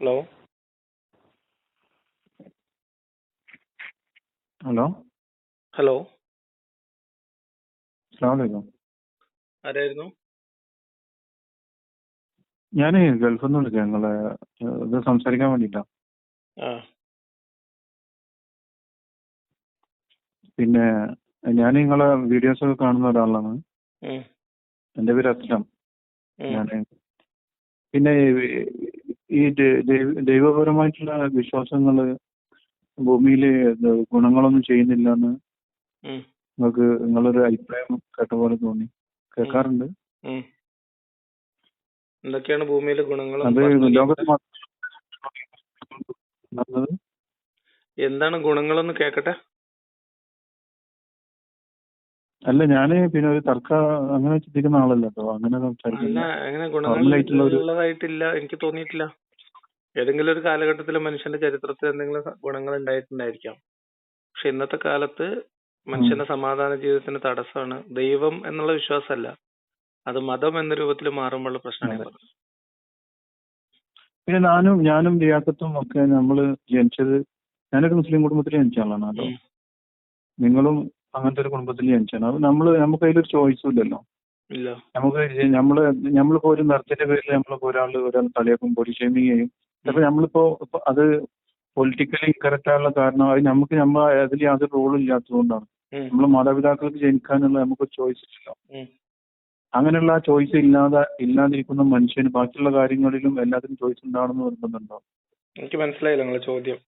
Hello hello hello ആരായിരുന്നു? ഞാൻ ഗൾഫിൽ നിന്ന് വിളിക്കാം നിങ്ങളെ ഇത് സംസാരിക്കാൻ വേണ്ടിട്ടാ പിന്നെ ഞാൻ നിങ്ങളെ വീഡിയോസ് ഒക്കെ കാണുന്ന ഒരാളാണ്. എന്റെ പേര് അസ്ലം. ഞാൻ പിന്നെ ഈ- ദൈവപരമായിട്ടുള്ള വിശ്വാസങ്ങൾ ഭൂമിയിൽ ഗുണങ്ങളൊന്നും ചെയ്യുന്നില്ല എന്ന് നിങ്ങൾക്ക് നിങ്ങളൊരു അഭിപ്രായം കേട്ട പോലെ തോന്നി. കേൾക്കാറുണ്ട്. എന്തൊക്കെയാണ് ഭൂമിയിലെ ഗുണങ്ങൾ എന്താണ് ഗുണങ്ങളൊന്ന് കേക്കട്ടെ. അല്ല ഞാൻ പിന്നെ ഒരു തർക്ക അങ്ങനെ ചിന്തിക്കുന്ന ആളല്ല കേട്ടോ അങ്ങനെ സംസാരിക്കില്ല അങ്ങനെ ഗുണങ്ങളുള്ളതായിട്ടില്ല എനിക്ക് തോന്നിയിട്ടില്ല. ഏതെങ്കിലും ഒരു കാലഘട്ടത്തിൽ മനുഷ്യന്റെ ചരിത്രത്തിൽ എന്തെങ്കിലും സ- ഗുണങ്ങൾ ഉണ്ടായിട്ടുണ്ടായിരിക്കാം. പക്ഷെ ഇന്നത്തെ കാലത്ത് മനുഷ്യന്റെ സമാധാന ജീവിതത്തിന് തടസ്സമാണ് ദൈവം എന്നുള്ള വിശ്വാസമല്ല. അത് മതം എന്ന രൂപത്തിൽ മാറുമ്പോഴുള്ള പ്രശ്നമാണ് ഞാൻ പറഞ്ഞത്. പിന്നെ ഞാനും ഞാനും ലിയാക്കത്തും ഒക്കെ നമ്മൾ ജനിച്ചത് ഞാനൊരു മുസ്ലിം കുടുംബത്തിൽ ജനിച്ച ആളാണ് കേട്ടോ ഉം. നിങ്ങളും അങ്ങനത്തെ ഒരു കുടുംബത്തിൽ ജനിച്ചാണ് അത് നമ്മൾ നമുക്ക് അതിലൊരു ചോയ്സും ഇല്ലല്ലോ. ഇല്ല. നമുക്ക് നമ്മൾ നമ്മൾ നമ്മളിപ്പോ ഒരു നിറത്തിന്റെ പേരിൽ നമ്മളിപ്പോ ഒരാൾ ഒരാൾ കളിയാക്കും ബോഡി ഷേമിങ് ചെയ്യും. അപ്പൊ നമ്മളിപ്പോ അത് പൊളിറ്റിക്കലി കറക്റ്റ് ആയുള്ള കാരണം അത് നമുക്ക് നമ്മൾ അതിൽ യാതൊരു റോളും ഇല്ലാത്തതുകൊണ്ടാണ്. നമ്മൾ നമ്മളെ മാതാപിതാക്കൾക്ക് ജനിക്കാനുള്ള നമുക്ക് ചോയ്സ് ഇല്ലല്ലോ അങ്ങനെയുള്ള ആ ചോയ്സ് ഇല്ലാതെ ഇല്ലാതിരിക്കുന്ന മനുഷ്യന് ബാക്കിയുള്ള കാര്യങ്ങളിലും എല്ലാത്തിനും ചോയ്സ് ഉണ്ടാവണമെന്ന് നിർബന്ധമുണ്ടോ? എനിക്ക് മനസ്സിലായില്ല നിങ്ങളുടെ ചോദ്യം.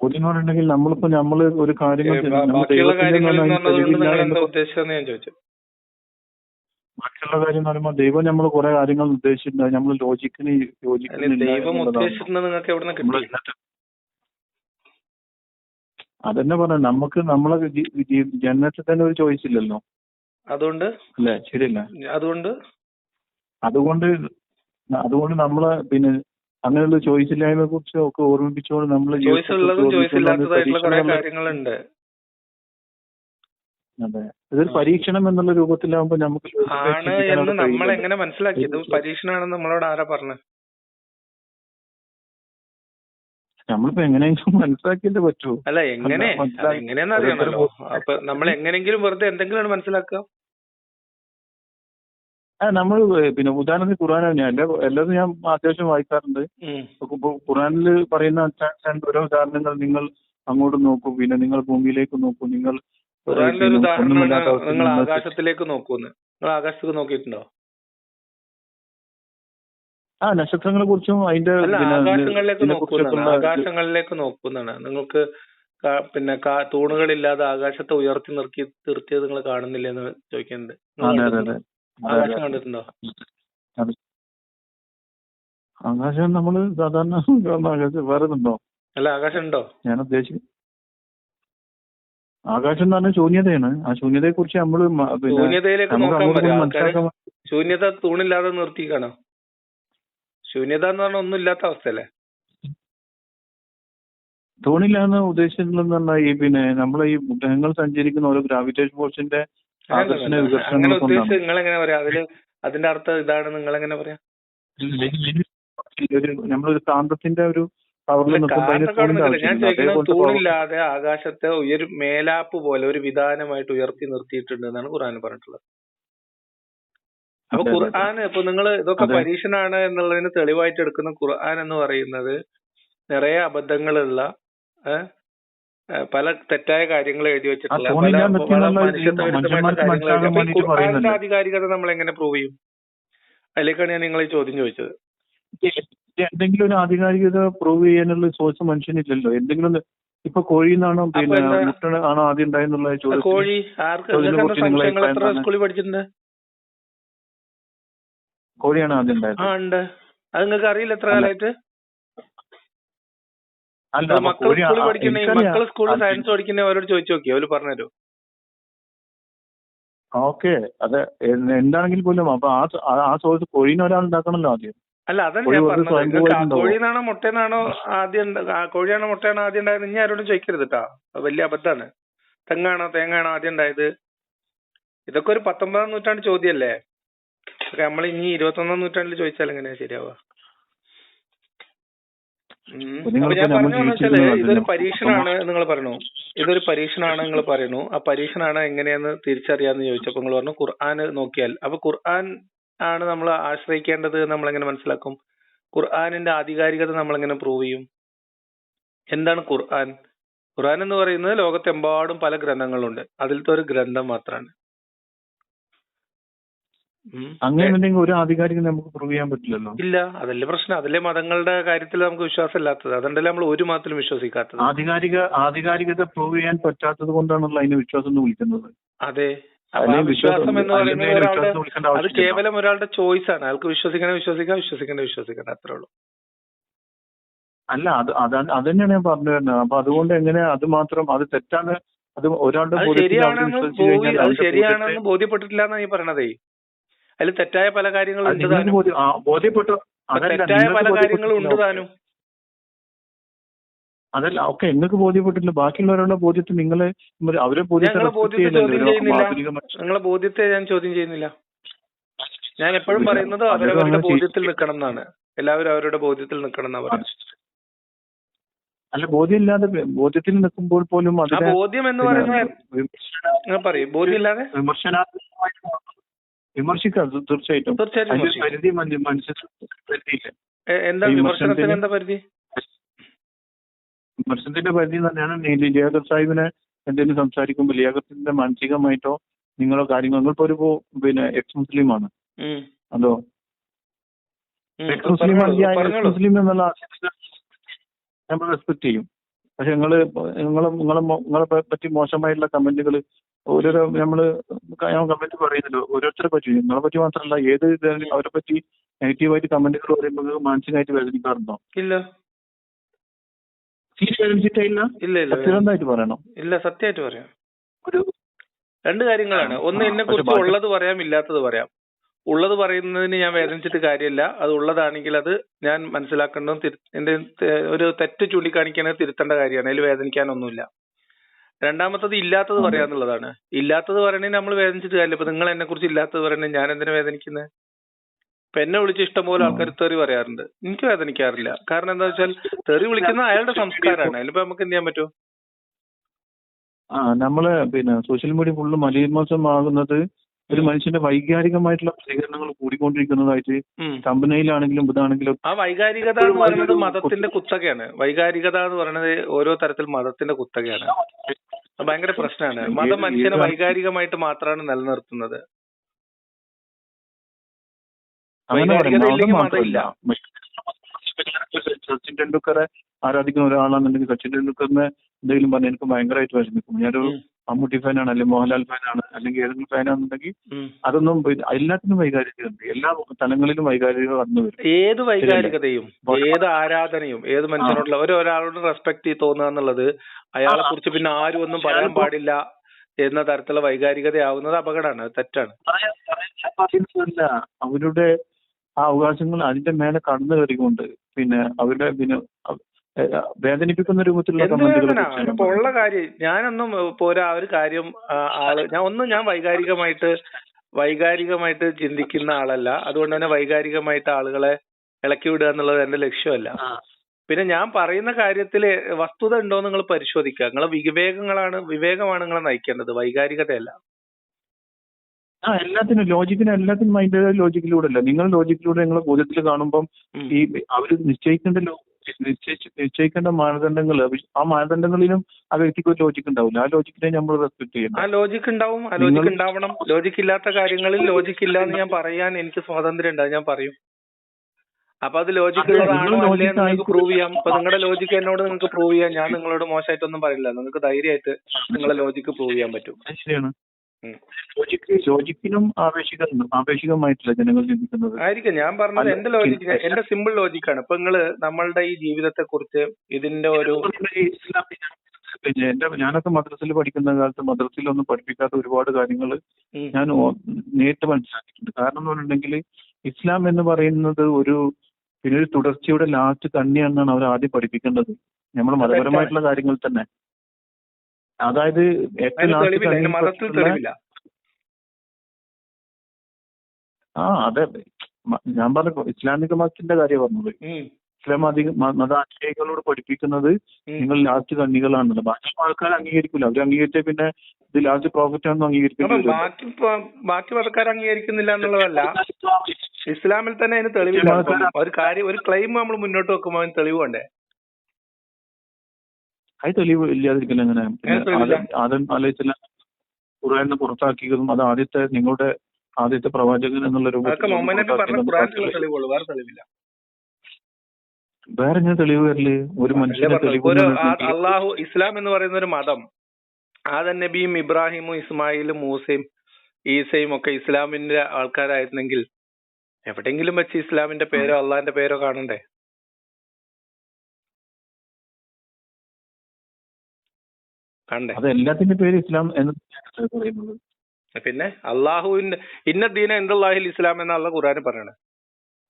പറഞ്ഞിട്ടുണ്ടെങ്കിൽ നമ്മളിപ്പോ നമ്മൾ ഒരു കാര്യങ്ങൾ ബാക്കിയുള്ള ദൈവത്തിന്റെ കാര്യങ്ങളിൽ ഒന്നും നിങ്ങൾ എന്ന് എന്താ ഉദ്ദേശിച്ചതെന്ന് ഞാൻ ചോദിച്ചു. ബാക്കിയുള്ള കാര്യം എന്ന് പറയുമ്പോൾ ദൈവം നമ്മൾ കുറെ കാര്യങ്ങൾ ഉദ്ദേശിച്ചിട്ടുണ്ട്. നമ്മൾ ലോജിക്കിന് യോജിക്കുന്നില്ല അതന്നെ പറഞ്ഞ നമുക്ക് നമ്മളെ ജനനത്തിൽ തന്നെ ഒരു ചോയ്സ് ഇല്ലല്ലോ. അതുകൊണ്ട്? അല്ലേ? ശരിയല്ല? അതുകൊണ്ട്? അതുകൊണ്ട് അതുകൊണ്ട് നമ്മളെ പിന്നെ അങ്ങനെയുള്ള ചോയ്സ് ഇല്ലായ്മയെ കുറിച്ച് ഒക്കെ ഓർമ്മിപ്പിച്ചുകൊണ്ട് നമ്മൾ ചോയ്സ് ഉള്ളതും ചോയ്സ് ഇല്ലാത്തതായിട്ടുള്ള കുറെ കാര്യങ്ങളുണ്ട്. അതെ. ഇതൊരു പരീക്ഷണം എന്നുള്ള രൂപത്തിലാവുമ്പോ നമുക്ക് ആണ് എന്ന് നമ്മൾ എങ്ങനെ മനസ്സിലാക്കി? ഇത് പരീക്ഷണാണെന്ന് നമ്മളോട് ആരാ പറഞ്ഞത് നമ്മളിപ്പോ എങ്ങനെയെങ്കിലും മനസ്സിലാക്കിയല്ലേ പറ്റൂ. അല്ല എങ്ങനെ? എങ്ങനെയെന്ന് അറിയണല്ലോ അപ്പൊ നമ്മൾ എങ്ങനെയെങ്കിലും വെറുതെ എന്തെങ്കിലും മനസ്സിലാക്കുക. ആ നമ്മൾ പിന്നെ ഉദാഹരണത്തിന് ഖുറാനാണ് ഞാൻ എല്ലാ എല്ലാതും ഞാൻ അത്യാവശ്യം വായിക്കാറുണ്ട്. ഖുർആനിൽ പറയുന്ന രണ്ട് ഓരോ ഉദാഹരണങ്ങൾ നിങ്ങൾ അങ്ങോട്ട് നോക്കൂ പിന്നെ നിങ്ങൾ ഭൂമിയിലേക്ക് നോക്കൂ നിങ്ങൾ ഖുറാനിലെ ഒരു ഉദാഹരണമാണ് നിങ്ങൾ ആകാശത്തിലേക്ക് നോക്കൂന്ന്. നിങ്ങൾ ആകാശത്തേക്ക് നോക്കിയിട്ടുണ്ടോ? ആ നക്ഷത്രങ്ങളെ കുറിച്ചും അതിന്റെ ആകാശങ്ങളിലേക്ക് ഇതിനെ നോക്കുന്നതാണ് ആകാശങ്ങളിലേക്ക് നോക്കുന്നതാണ് നിങ്ങൾക്ക് പിന്നെ തൂണുകളില്ലാതെ ആകാശത്തെ ഉയർത്തി നിർത്തി നിർത്തിയത് നിങ്ങൾ കാണുന്നില്ലെന്ന് ചോദിക്കുന്നുണ്ട്. കണ്ടിട്ടുണ്ടോ? ആകാശം നമ്മൾ കണ്ടിട്ടുണ്ടോ നമ്മൾ സാധാരണ കാണുന്ന ആകാശം. വേറെ ഉണ്ടോ അല്ല ആകാശം ഉണ്ടോ? ഞാൻ ഉദ്ദേശിക്കും ആകാശം എന്ന് പറഞ്ഞാൽ ശൂന്യതയാണ്. ആ ശൂന്യതയെ കുറിച്ച് നമ്മൾ ശൂന്യത തൂണില്ലാതെ നിർത്തിക്കാണോ ശൂന്യത എന്ന് പറഞ്ഞാൽ ഒന്നും ഇല്ലാത്ത അവസ്ഥയല്ലേ? തോണില്ലാന്ന് ഉദ്ദേശിച്ചിട്ടുള്ളതെന്ന് പറഞ്ഞാൽ ഈ പിന്നെ നമ്മളെ ഈ ഗ്രഹങ്ങൾ സഞ്ചരിക്കുന്ന ഓരോ ഗ്രാവിറ്റേഷൻ ഫോഴ്സിന്റെ അങ്ങനെ ഉദ്ദേശിച്ച് നിങ്ങൾ എങ്ങനെ പറയാ? അതിൽ അതിന്റെ അർത്ഥം ഇതാണ് നിങ്ങൾ എങ്ങനെ പറയാ നമ്മളൊരു കാന്തത്തിന്റെ ഒരു തൂണില്ലാതെ ആകാശത്തെ ഒരു മേലാപ്പ് പോലെ ഒരു വിധാനമായിട്ട് ഉയർത്തി നിർത്തിയിട്ടുണ്ട് എന്നാണ് ഖുർആൻ പറഞ്ഞിട്ടുള്ളത്. അപ്പൊ. ഖുർആൻ ഇപ്പൊ നിങ്ങൾ ഇതൊക്കെ പരീക്ഷനാണ് പരീക്ഷണാണ് എന്നുള്ളതിന് തെളിവായിട്ട് എടുക്കുന്ന ഖുർആൻ എന്ന് പറയുന്നത് നിറയെ അബദ്ധങ്ങളുള്ള ഏ, ഏ, പല തെറ്റായ കാര്യങ്ങൾ എഴുതി വെച്ചിട്ടുള്ള പല കാര്യങ്ങൾ. ആധികാരികത നമ്മൾ എങ്ങനെ പ്രൂവ് ചെയ്യും അതിലേക്കാണ് ഞാൻ നിങ്ങളെ ചോദ്യം ചോദിച്ചത് എന്തെങ്കിലും ഒരു ആധികാരികത പ്രൂവ് ചെയ്യാനുള്ള സോഴ്സ് മനുഷ്യനില്ലല്ലോ എന്തെങ്കിലും ഇപ്പൊ കോഴി എന്നാണോ പിന്നെ? മുട്ട ആണോ ആദ്യം ഉണ്ടായെന്നുള്ള ചോദ്യം കോഴി ആർക്ക്? സ്കൂളിൽ പഠിച്ചിട്ടുണ്ട് കോഴിയാണ് ആദ്യം ഉണ്ടായത് ഉണ്ട് അത് നിങ്ങൾക്ക് അറിയില്ല എത്ര. കാലമായിട്ട് കോഴി സ്കൂളിൽ പഠിക്കുന്ന മക്കൾ സ്കൂളിൽ സയൻസ് പഠിക്കുന്ന അവരോട് ചോദിച്ചു നോക്കി അവർ പറഞ്ഞുതരും? ഓക്കെ. അത് എന്താണെങ്കിൽ പോലും അപ്പൊ ആ ആ- സോഴ്സ് കോഴീനെ ഒരാൾ ഉണ്ടാക്കണല്ലോ ആദ്യം. അല്ല അതല്ല ഞാൻ പറഞ്ഞത്? കോഴിന്നാണോ മുട്ടേന്നാണോ ആദ്യം കോഴിയാണോ മുട്ടയാണോ ആദ്യം ഉണ്ടായത്? ഇനി ആരോടും ചോദിക്കരുത് കേട്ടാ വലിയ അബദ്ധാണ്. തെങ്ങാണോ തേങ്ങാണോ ആദ്യം ഉണ്ടായത്? ഇതൊക്കെ ഒരു പത്തൊമ്പതാം നൂറ്റാണ്ട് ചോദ്യമല്ലേ? നമ്മൾ ഇനി ഇരുപത്തൊന്നാം നൂറ്റാണ്ടിൽ ചോദിച്ചാൽ എങ്ങനെയാ ശരിയാവുക ഉം. അപ്പൊ നിങ്ങൾ അപ്പൊ ഞാൻ പറഞ്ഞു വെച്ചാൽ ഇതൊരു പരീക്ഷണമാണ് നിങ്ങൾ പറയുന്നു ഇതൊരു പരീക്ഷണമാണ് നിങ്ങൾ പറയുന്നു. ആ പരീക്ഷണാണ് എങ്ങനെയാന്ന് തിരിച്ചറിയാന്ന് ചോദിച്ചപ്പോ നിങ്ങൾ പറഞ്ഞു ഖുർആൻ നോക്കിയാൽ. അപ്പൊ ഖുർആൻ ആണ് നമ്മൾ ആശ്രയിക്കേണ്ടത് നമ്മൾ എങ്ങനെ മനസ്സിലാക്കും? ഖുർആനിന്റെ ആധികാരികത നമ്മൾ എങ്ങനെ പ്രൂവ് ചെയ്യും? എന്താണ് ഖുർആൻ? ഖുർആൻ എന്ന് പറയുന്നത് ലോകത്തെമ്പാടും പല ഗ്രന്ഥങ്ങളുണ്ട്. അതിലത്തെ ഒരു ഗ്രന്ഥം മാത്രമാണ് ഉം. അങ്ങനെയുണ്ടെങ്കിൽ ഒരു ആധികാരികം നമുക്ക് പ്രൂവ് ചെയ്യാൻ പറ്റില്ലല്ലോ. ഇല്ല അതല്ലേ പ്രശ്നം. അതല്ലേ മതങ്ങളുടെ കാര്യത്തിൽ നമുക്ക് വിശ്വാസം ഇല്ലാത്തത് അതുകൊണ്ടല്ലേ നമ്മൾ ഒരു മതത്തിലും വിശ്വസിക്കാത്തത്. ആധികാരിക ആധികാരികത പ്രൂവ് ചെയ്യാൻ പറ്റാത്തത് കൊണ്ടാണല്ലോ അതിനെ വിശ്വാസം എന്ന് വിളിക്കുന്നത്. അതെ. വിശ്വാസം എന്ന് പറയുന്നത് ഒരാളുടെ അത് കേവലം ഒരാളുടെ ചോയ്സ് ആണ്. അയാൾക്ക് വിശ്വസിക്കണേ വിശ്വസിക്കാം വിശ്വസിക്കണേ വിശ്വസിക്കണ്ട അത്രേ ഉള്ളൂ. അല്ല അത് അത് തന്നെയാണ് ഞാൻ പറഞ്ഞു വരുന്നത് അപ്പൊ അതുകൊണ്ട് എങ്ങനെ അത് മാത്രം അത് തെറ്റാണ്? അത് ഒരാളുടെ ശരിയാണെന്ന് ബോധ്യപ്പെട്ടിട്ടില്ല എന്നാണ് ഈ പറയണതേ. അതിൽ തെറ്റായ പല കാര്യങ്ങളും ഉണ്ട് താനും. ബോധ്യപ്പെട്ടു. തെറ്റായ പല കാര്യങ്ങളും ഉണ്ട്. താനും. അതല്ല ഓക്കെ നിങ്ങൾക്ക് ബോധ്യപ്പെട്ടില്ല ബാക്കിയുള്ളവരുടെ ബോധ്യത്തിൽ നിങ്ങളെ അവരെ. നിങ്ങളെ ബോധ്യത്തെ ഞാൻ ചോദ്യം ചെയ്യുന്നില്ല. ഞാൻ എപ്പോഴും പറയുന്നത് അവരവരുടെ ബോധ്യത്തിൽ നിൽക്കണം എന്നാണ്. എല്ലാവരും അവരുടെ ബോധ്യത്തിൽ നിൽക്കണം എന്നാ പറയുന്നത് അല്ല ബോധ്യമില്ലാതെ ബോധ്യത്തിൽ നിൽക്കുമ്പോൾ പോലും ബോധ്യം എന്ന് പറയുന്നത് പറയും. ബോധ്യമില്ലാതെ? വിമർശനാത്മകമായിട്ട് വിമർശിക്കാം തീർച്ചയായിട്ടും. അതിന്റെ. പരിധി മനുഷ്യന് പരിധിയില്ല എന്താ വിമർശനത്തിന് എന്താ പരിധി? വിമർശനത്തിന്റെ പരിധി തന്നെയാണ് ലിയാഖത്ത് സാഹിബിനെ എന്തെങ്കിലും സംസാരിക്കുമ്പോൾ ലിയാഖത്തിന്റെ മാനസികമായിട്ടോ നിങ്ങളോ കാര്യങ്ങൾ നിങ്ങളിപ്പോ ഒരു പിന്നെ എക്സ് മുസ്ലിമാണ് ആണ് അതോ എക്സ് മുസ്ലിം എക്സ് മുസ്ലിം എന്നുള്ള നമ്മൾ റെസ്പെക്ട് ചെയ്യും. പക്ഷെ നിങ്ങൾ നിങ്ങളെ നിങ്ങളെ നിങ്ങളെ പറ്റി മോശമായിട്ടുള്ള കമന്റുകൾ ഓരോരോ നമ്മൾ ഞാൻ കമന്റ് പറയുന്നല്ലോ ഓരോരുത്തരെ പറ്റി. നിങ്ങളെ പറ്റി മാത്രമല്ല ഏത് ഇതായാലും അവരെ പറ്റി നെഗറ്റീവായിട്ട് കമന്റുകൾ പറയുമ്പോൾ മാനസികമായിട്ട് വേദനിക്കാറുണ്ടോ? ഇല്ല. ഇല്ല? ഇല്ല സത്യസന്ധമായിട്ട് പറയണം? ഇല്ല സത്യമായിട്ട് പറയാം. ഒരു രണ്ട് കാര്യങ്ങളാണ്. ഒന്ന് എന്നെ കുറിച്ച് ഉള്ളത് പറയാം ഇല്ലാത്തത് പറയാം. ഉള്ളത് പറയുന്നതിന് ഞാൻ വേദനിച്ചിട്ട് കാര്യമില്ല. അത് ഉള്ളതാണെങ്കിൽ അത് ഞാൻ മനസ്സിലാക്കേണ്ടതും എന്റെ ഒരു തെറ്റ് ചൂണ്ടിക്കാണിക്കണത് തിരുത്തേണ്ട കാര്യമാണ്. അതിൽ വേദനിക്കാനൊന്നുമില്ല. രണ്ടാമത്തത് ഇല്ലാത്തത്. പറയാന്നുള്ളതാണ്. ഇല്ലാത്തത് പറയണേ നമ്മൾ വേദനിച്ചിട്ട് കാര്യമില്ല. ഇപ്പൊ നിങ്ങൾ എന്നെ കുറിച്ച് ഇല്ലാത്തത് പറയണേ ഞാൻ എന്തിനാ വേദനിക്കുന്നത് ഇപ്പൊ എന്നെ വിളിച്ച് ഇഷ്ടംപോലെ. ആൾക്കാർ തെറി പറയാറുണ്ട്. എനിക്ക് വേദനിക്കാറില്ല. കാരണം എന്താ വെച്ചാൽ തെറി വിളിക്കുന്ന അയാളുടെ സംസ്കാരമാണ് അതിലിപ്പോ നമുക്ക് എന്ത് ചെയ്യാൻ പറ്റും? ആ നമ്മൾ പിന്നെ സോഷ്യൽ മീഡിയ ഫുള്ള് മലീമസമാകുന്നത് ഒരു മനുഷ്യന്റെ വൈകാരികമായിട്ടുള്ള പ്രതികരണങ്ങൾ കൂടിക്കൊണ്ടിരിക്കുന്നതായിട്ട്. കമ്പനിയിലാണെങ്കിലും ഇതാണെങ്കിലും ആ വൈകാരികത എന്ന് പറയുന്നത് മതത്തിന്റെ കുത്തകയാണ്. വൈകാരികത എന്ന് പറയുന്നത് ഓരോ തരത്തിൽ മതത്തിന്റെ കുത്തകയാണ്. ഭയങ്കര പ്രശ്നമാണ്. മതം മനുഷ്യനെ വൈകാരികമായിട്ട് മാത്രമാണ് നിലനിർത്തുന്നത്. വൈകാരികത പറയാം ഇല്ലെങ്കിൽ മതമില്ല. സച്ചിൻ ടെണ്ടുൽക്കറെ ആരാധിക്കുന്ന ഒരാളാണെന്നുണ്ടെങ്കിൽ സച്ചിൻ ടെണ്ടുൽക്കറിനെ എന്തെങ്കിലും പറഞ്ഞാൽ എനിക്ക് ഭയങ്കരമായിട്ട് വിഷമിക്കും. ഞാനൊരു. മമ്മൂട്ടി ഫാനാണ് അല്ലെങ്കിൽ മോഹൻലാൽ ഫാനാണ് അല്ലെങ്കിൽ ഏതെങ്കിലും ഫാനാണെന്നുണ്ടെങ്കിൽ. അതൊന്നും എല്ലാത്തിനും വൈകാരികതയുണ്ട് എല്ലാ തലങ്ങളിലും വൈകാരികത വന്നു വരും. ഏത് വൈകാരികതയും ഏത് ആരാധനയും ഏത് മനുഷ്യനോടുള്ള ഒരു ഒരാളോട് റെസ്പെക്ട് തോന്നുക എന്നുള്ളത് അയാളെ കുറിച്ച് പിന്നെ ആരും ഒന്നും പറയാൻ പാടില്ല എന്ന തരത്തിലുള്ള വൈകാരികതയാവുന്നത് അപകടമാണ്. തെറ്റാണ്. അവരുടെ ആ അവകാശങ്ങൾ അതിന്റെ മേലെ കടന്നു കയറിക്കൊണ്ട് പിന്നെ അവരുടെ പിന്നെ വേദനിപ്പിക്കുന്ന രൂപത്തിലുള്ള കമന്റുകൾ ഉള്ള കാര്യം ഞാനൊന്നും പോരാ ഒരു കാര്യം ആൾ ഞാൻ ഒന്നും ഞാൻ വൈകാരികമായിട്ട് വൈകാരികമായിട്ട് ചിന്തിക്കുന്ന ആളല്ല. അതുകൊണ്ട് തന്നെ വൈകാരികമായിട്ട് ആളുകളെ ഇളക്കി വിടുക എന്നുള്ളത് എന്റെ ലക്ഷ്യമല്ല. പിന്നെ ഞാൻ പറയുന്ന കാര്യത്തിൽ വസ്തുത ഉണ്ടോ നിങ്ങൾ പരിശോധിക്കുക. നിങ്ങളെ വിവേകങ്ങളാണ് വിവേകമാണ് നിങ്ങളെ നയിക്കേണ്ടത്. വൈകാരികതയല്ല. ആ എല്ലാത്തിനും ലോജിക്കിനും എല്ലാത്തിനും അതിന്റേതായ ലോജിക്കിലൂടെ അല്ല നിങ്ങൾ ലോജിക്കിലൂടെ നിങ്ങളെ ബോധ്യത്തിൽ കാണുമ്പം ഈ അവർ നിശ്ചയിക്കേണ്ട ലോ- നിശ്ചയിച്ച് നിശ്ചയിക്കേണ്ട മാനദണ്ഡങ്ങൾ ആ മാനദണ്ഡങ്ങളിലും ആ വ്യക്തിക്ക് ഒരു ലോജിക്ക് ഉണ്ടാവില്ല. ആ ലോജിക്കിനെ നമ്മൾ റെസ്പെക്ട് ചെയ്യണം. ആ ലോജിക്ക് ലോജിക് ഉണ്ടാവും. ആ ലോജിക്ക് ലോജിക് ഉണ്ടാവണം. ലോജിക് ഇല്ലാത്ത കാര്യങ്ങളിൽ ലോജിക് ഇല്ല എന്ന് ഞാൻ പറയാൻ എനിക്ക് സ്വാതന്ത്ര്യം ഉണ്ട്. ഞാൻ പറയും. അപ്പൊ അത് ലോജിക് അതെ, ഉള്ളതാണോ നിങ്ങൾ അല്ലേ logic എന്ന് നിങ്ങൾക്ക് പ്രൂവ് ചെയ്യാം. അപ്പൊ നിങ്ങളുടെ ലോജിക്ക് എന്നോട് നിങ്ങൾക്ക് പ്രൂവ് ചെയ്യാം. ഞാൻ നിങ്ങളോട് മോശമായിട്ടൊന്നും പറയില്ല. നിങ്ങൾക്ക് ധൈര്യമായിട്ട് നിങ്ങളെ ലോജിക്ക് പ്രൂവ് ചെയ്യാൻ പറ്റും. ശരിയാണ്. ലോജിക്ക് ലോജിക്കിനും ആവേശിക ആവേശികമായിട്ടില്ല ജനങ്ങൾ ചിന്തിക്കുന്നത് ആയിരിക്കും. ഞാൻ പറഞ്ഞത് എന്റെ ലോജിക് എന്റെ സിമ്പിൾ ലോജിക്കാണ്. ഇപ്പൊ നിങ്ങൾ നമ്മളുടെ ഈ ജീവിതത്തെ കുറിച്ച് ഇതിന്റെ ഒരു പിന്നെ എന്റെ ഞാനൊക്കെ മദ്രസയിൽ പഠിക്കുന്ന കാലത്ത് മദ്രസയിലൊന്നും പഠിപ്പിക്കാത്ത ഒരുപാട് കാര്യങ്ങൾ ഞാൻ നേരിട്ട് മനസ്സിലാക്കിയിട്ടുണ്ട്. കാരണം എന്ന് പറഞ്ഞിട്ടുണ്ടെങ്കിൽ ഇസ്ലാം എന്ന് പറയുന്നത് ഒരു പിന്നെ ഒരു തുടർച്ചയുടെ ലാസ്റ്റ് കണ്ണിയാണെന്നാണ് അവർ ആദ്യം പഠിപ്പിക്കേണ്ടത്. നമ്മൾ മതപരമായിട്ടുള്ള കാര്യങ്ങൾ തന്നെ. അതായത് മതത്തിൽ തെളിവില്ല. ആ അതെ. ഞാൻ പറഞ്ഞു ഇസ്ലാമിക മതത്തിന്റെ കാര്യം പറഞ്ഞത്. ഇസ്ലാം അധികം മത ആശയങ്ങളോട് പഠിപ്പിക്കുന്നത് നിങ്ങൾ ലാസ്റ്റ് കണ്ണികളാണല്ലോ. ബാക്കി ആൾക്കാർ അംഗീകരിക്കില്ല അവർ അംഗീകരിച്ചാൽ പിന്നെ ഇത് ലാസ്റ്റ് പ്രോഫിറ്റ് ആണെന്ന് അംഗീകരിക്കുന്നത് ബാക്കി ബാക്കി മതക്കാർ അംഗീകരിക്കുന്നില്ല എന്നുള്ളതല്ല. ഇസ്ലാമിൽ തന്നെ അതിന് തെളിവില്ല. ഒരു കാര്യം ഒരു ക്ലെയിം നമ്മൾ മുന്നോട്ട് വെക്കുമ്പോൾ അതിന് തെളിവ് വേണ്ടേ അത് തെളിവ് ഇല്ലാതിരിക്കില്ല തെളിവില്ല? ആദ്യം ആലോചിച്ചില്ല? ഖുറാനെ പുറത്താക്കിയതും അത് ആദ്യത്തെ നിങ്ങളുടെ ആദ്യത്തെ പ്രവാചകൻ എന്നുള്ള രൂപത്തിൽ വേറെ ഞാൻ തെളിവ് വരില്ല ഒരു അല്ലേ മനുഷ്യനെ പറഞ്ഞത്? തെളിവ് ഒരു എന്ന് അള്ളാഹു ഇസ്ലാം എന്ന് പറയുന്ന ഒരു മതം. ആദൻ നബിയും ഇബ്രാഹിമും ഇസ്മായിലും മൂസയും ഈസയും ഒക്കെ ഇസ്ലാമിന്റെ ആൾക്കാരായിരുന്നെങ്കിൽ എവിടെങ്കിലും വെച്ച് ഇസ്ലാമിന്റെ പേരോ അള്ളാഹിന്റെ പേരോ കാണണ്ടേ? അത് എല്ലാത്തിന്റെ പേര് ഇസ്ലാം എന്ന് പറയുന്നത്. പിന്നെ അള്ളാഹുവിന്റെ ഇന്ന ദീന എന്തുള്ളാഹിൽ ഇസ്ലാം എന്ന അള്ള പറയണത് പറയണേ.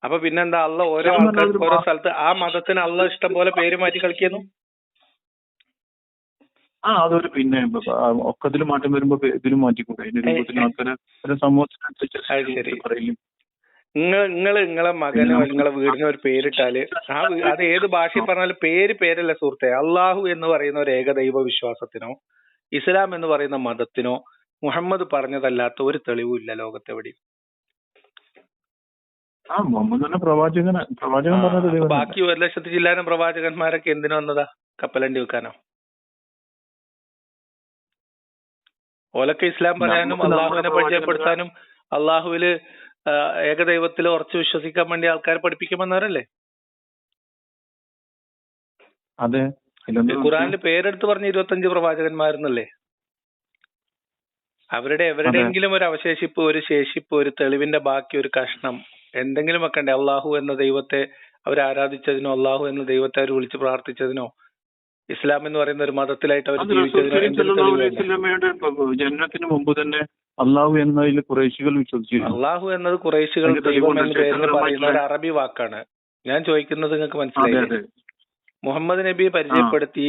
അപ്പൊ പിന്നെന്താ അള്ള ഓരോ ഇസ്ലാം ആൾക്കാർ ഓരോ സ്ഥലത്ത് ആ മതത്തിന് അള്ള ഇഷ്ടം പോലെ പേര് മാറ്റി കളിക്കുന്നു? ആ അതൊരു പിന്നെ ഒക്കത്തിലും മാറ്റം വരുമ്പോ ഇതിലും മാറ്റിക്കൂടെ? അതിന്റെ രൂപത്തിൽ ആൾക്കാരെ. സമൂഹത്തിനനുസരിച്ച് പറയില്ല നിങ്ങൾ നിങ്ങൾ നിങ്ങളെ മകനോ നിങ്ങളെ വീടിനോ ഒരു പേരിട്ടാൽ ആ അത് ഏത് ഭാഷയിൽ പറഞ്ഞാലും പേര് പേരല്ല സുഹൃത്തെ. അള്ളാഹു എന്ന് പറയുന്ന ഒരു ഏകദൈവ വിശ്വാസത്തിനോ ഇസ്ലാം എന്ന് പറയുന്ന മതത്തിനോ മുഹമ്മദ് പറഞ്ഞതല്ലാത്ത ഒരു തെളിവും ഇല്ല ലോകത്തെവിടെയും. ബാക്കി ഒരു ലക്ഷത്തി ചില്ലാനും പ്രവാചകന്മാരൊക്കെ എന്തിനു വന്നതാ? കപ്പലണ്ടി വെക്കാനോ ഓലൊക്കെ ഇസ്ലാം പറയാനും അള്ളാഹുവിനെ പരിചയപ്പെടുത്താനും അള്ളാഹുവിൽ ഏകദൈവത്തിൽ ഉറച്ചു വിശ്വസിക്കാൻ വേണ്ടി ആൾക്കാരെ പഠിപ്പിക്കുമെന്നവരല്ലേ? അതെ. ഖുറാനിൽ പേരെടുത്ത് പറഞ്ഞ ഇരുപത്തഞ്ച് പ്രവാചകന്മാരെന്നല്ലേ? അവരുടെ എവരുടെയെങ്കിലും ഒരു അവശേഷിപ്പ് ഒരു ശേഷിപ്പ് ഒരു തെളിവിന്റെ ബാക്കി ഒരു കഷ്ണം എന്തെങ്കിലും വെക്കണ്ടേ അള്ളാഹു എന്ന ദൈവത്തെ അവർ ആരാധിച്ചതിനോ അള്ളാഹു എന്ന ദൈവത്തെ അവർ വിളിച്ച് പ്രാർത്ഥിച്ചതിനോ ഇസ്ലാം എന്ന് പറയുന്ന ഒരു മതത്തിലായിട്ട് അവർ ജീവിച്ചതിനോ ജനനത്തിന് മുമ്പ് തന്നെ അള്ളാഹു എന്നതിൽ കുറേശികൾ വിശ്വസിച്ചു അള്ളാഹു എന്നത് കുറേശികൾ പറയുന്ന ഒരു അറബി വാക്കാണ്. ഞാൻ ചോദിക്കുന്നത് നിങ്ങൾക്ക് മനസ്സിലായി. മുഹമ്മദ് നബിയെ പരിചയപ്പെടുത്തി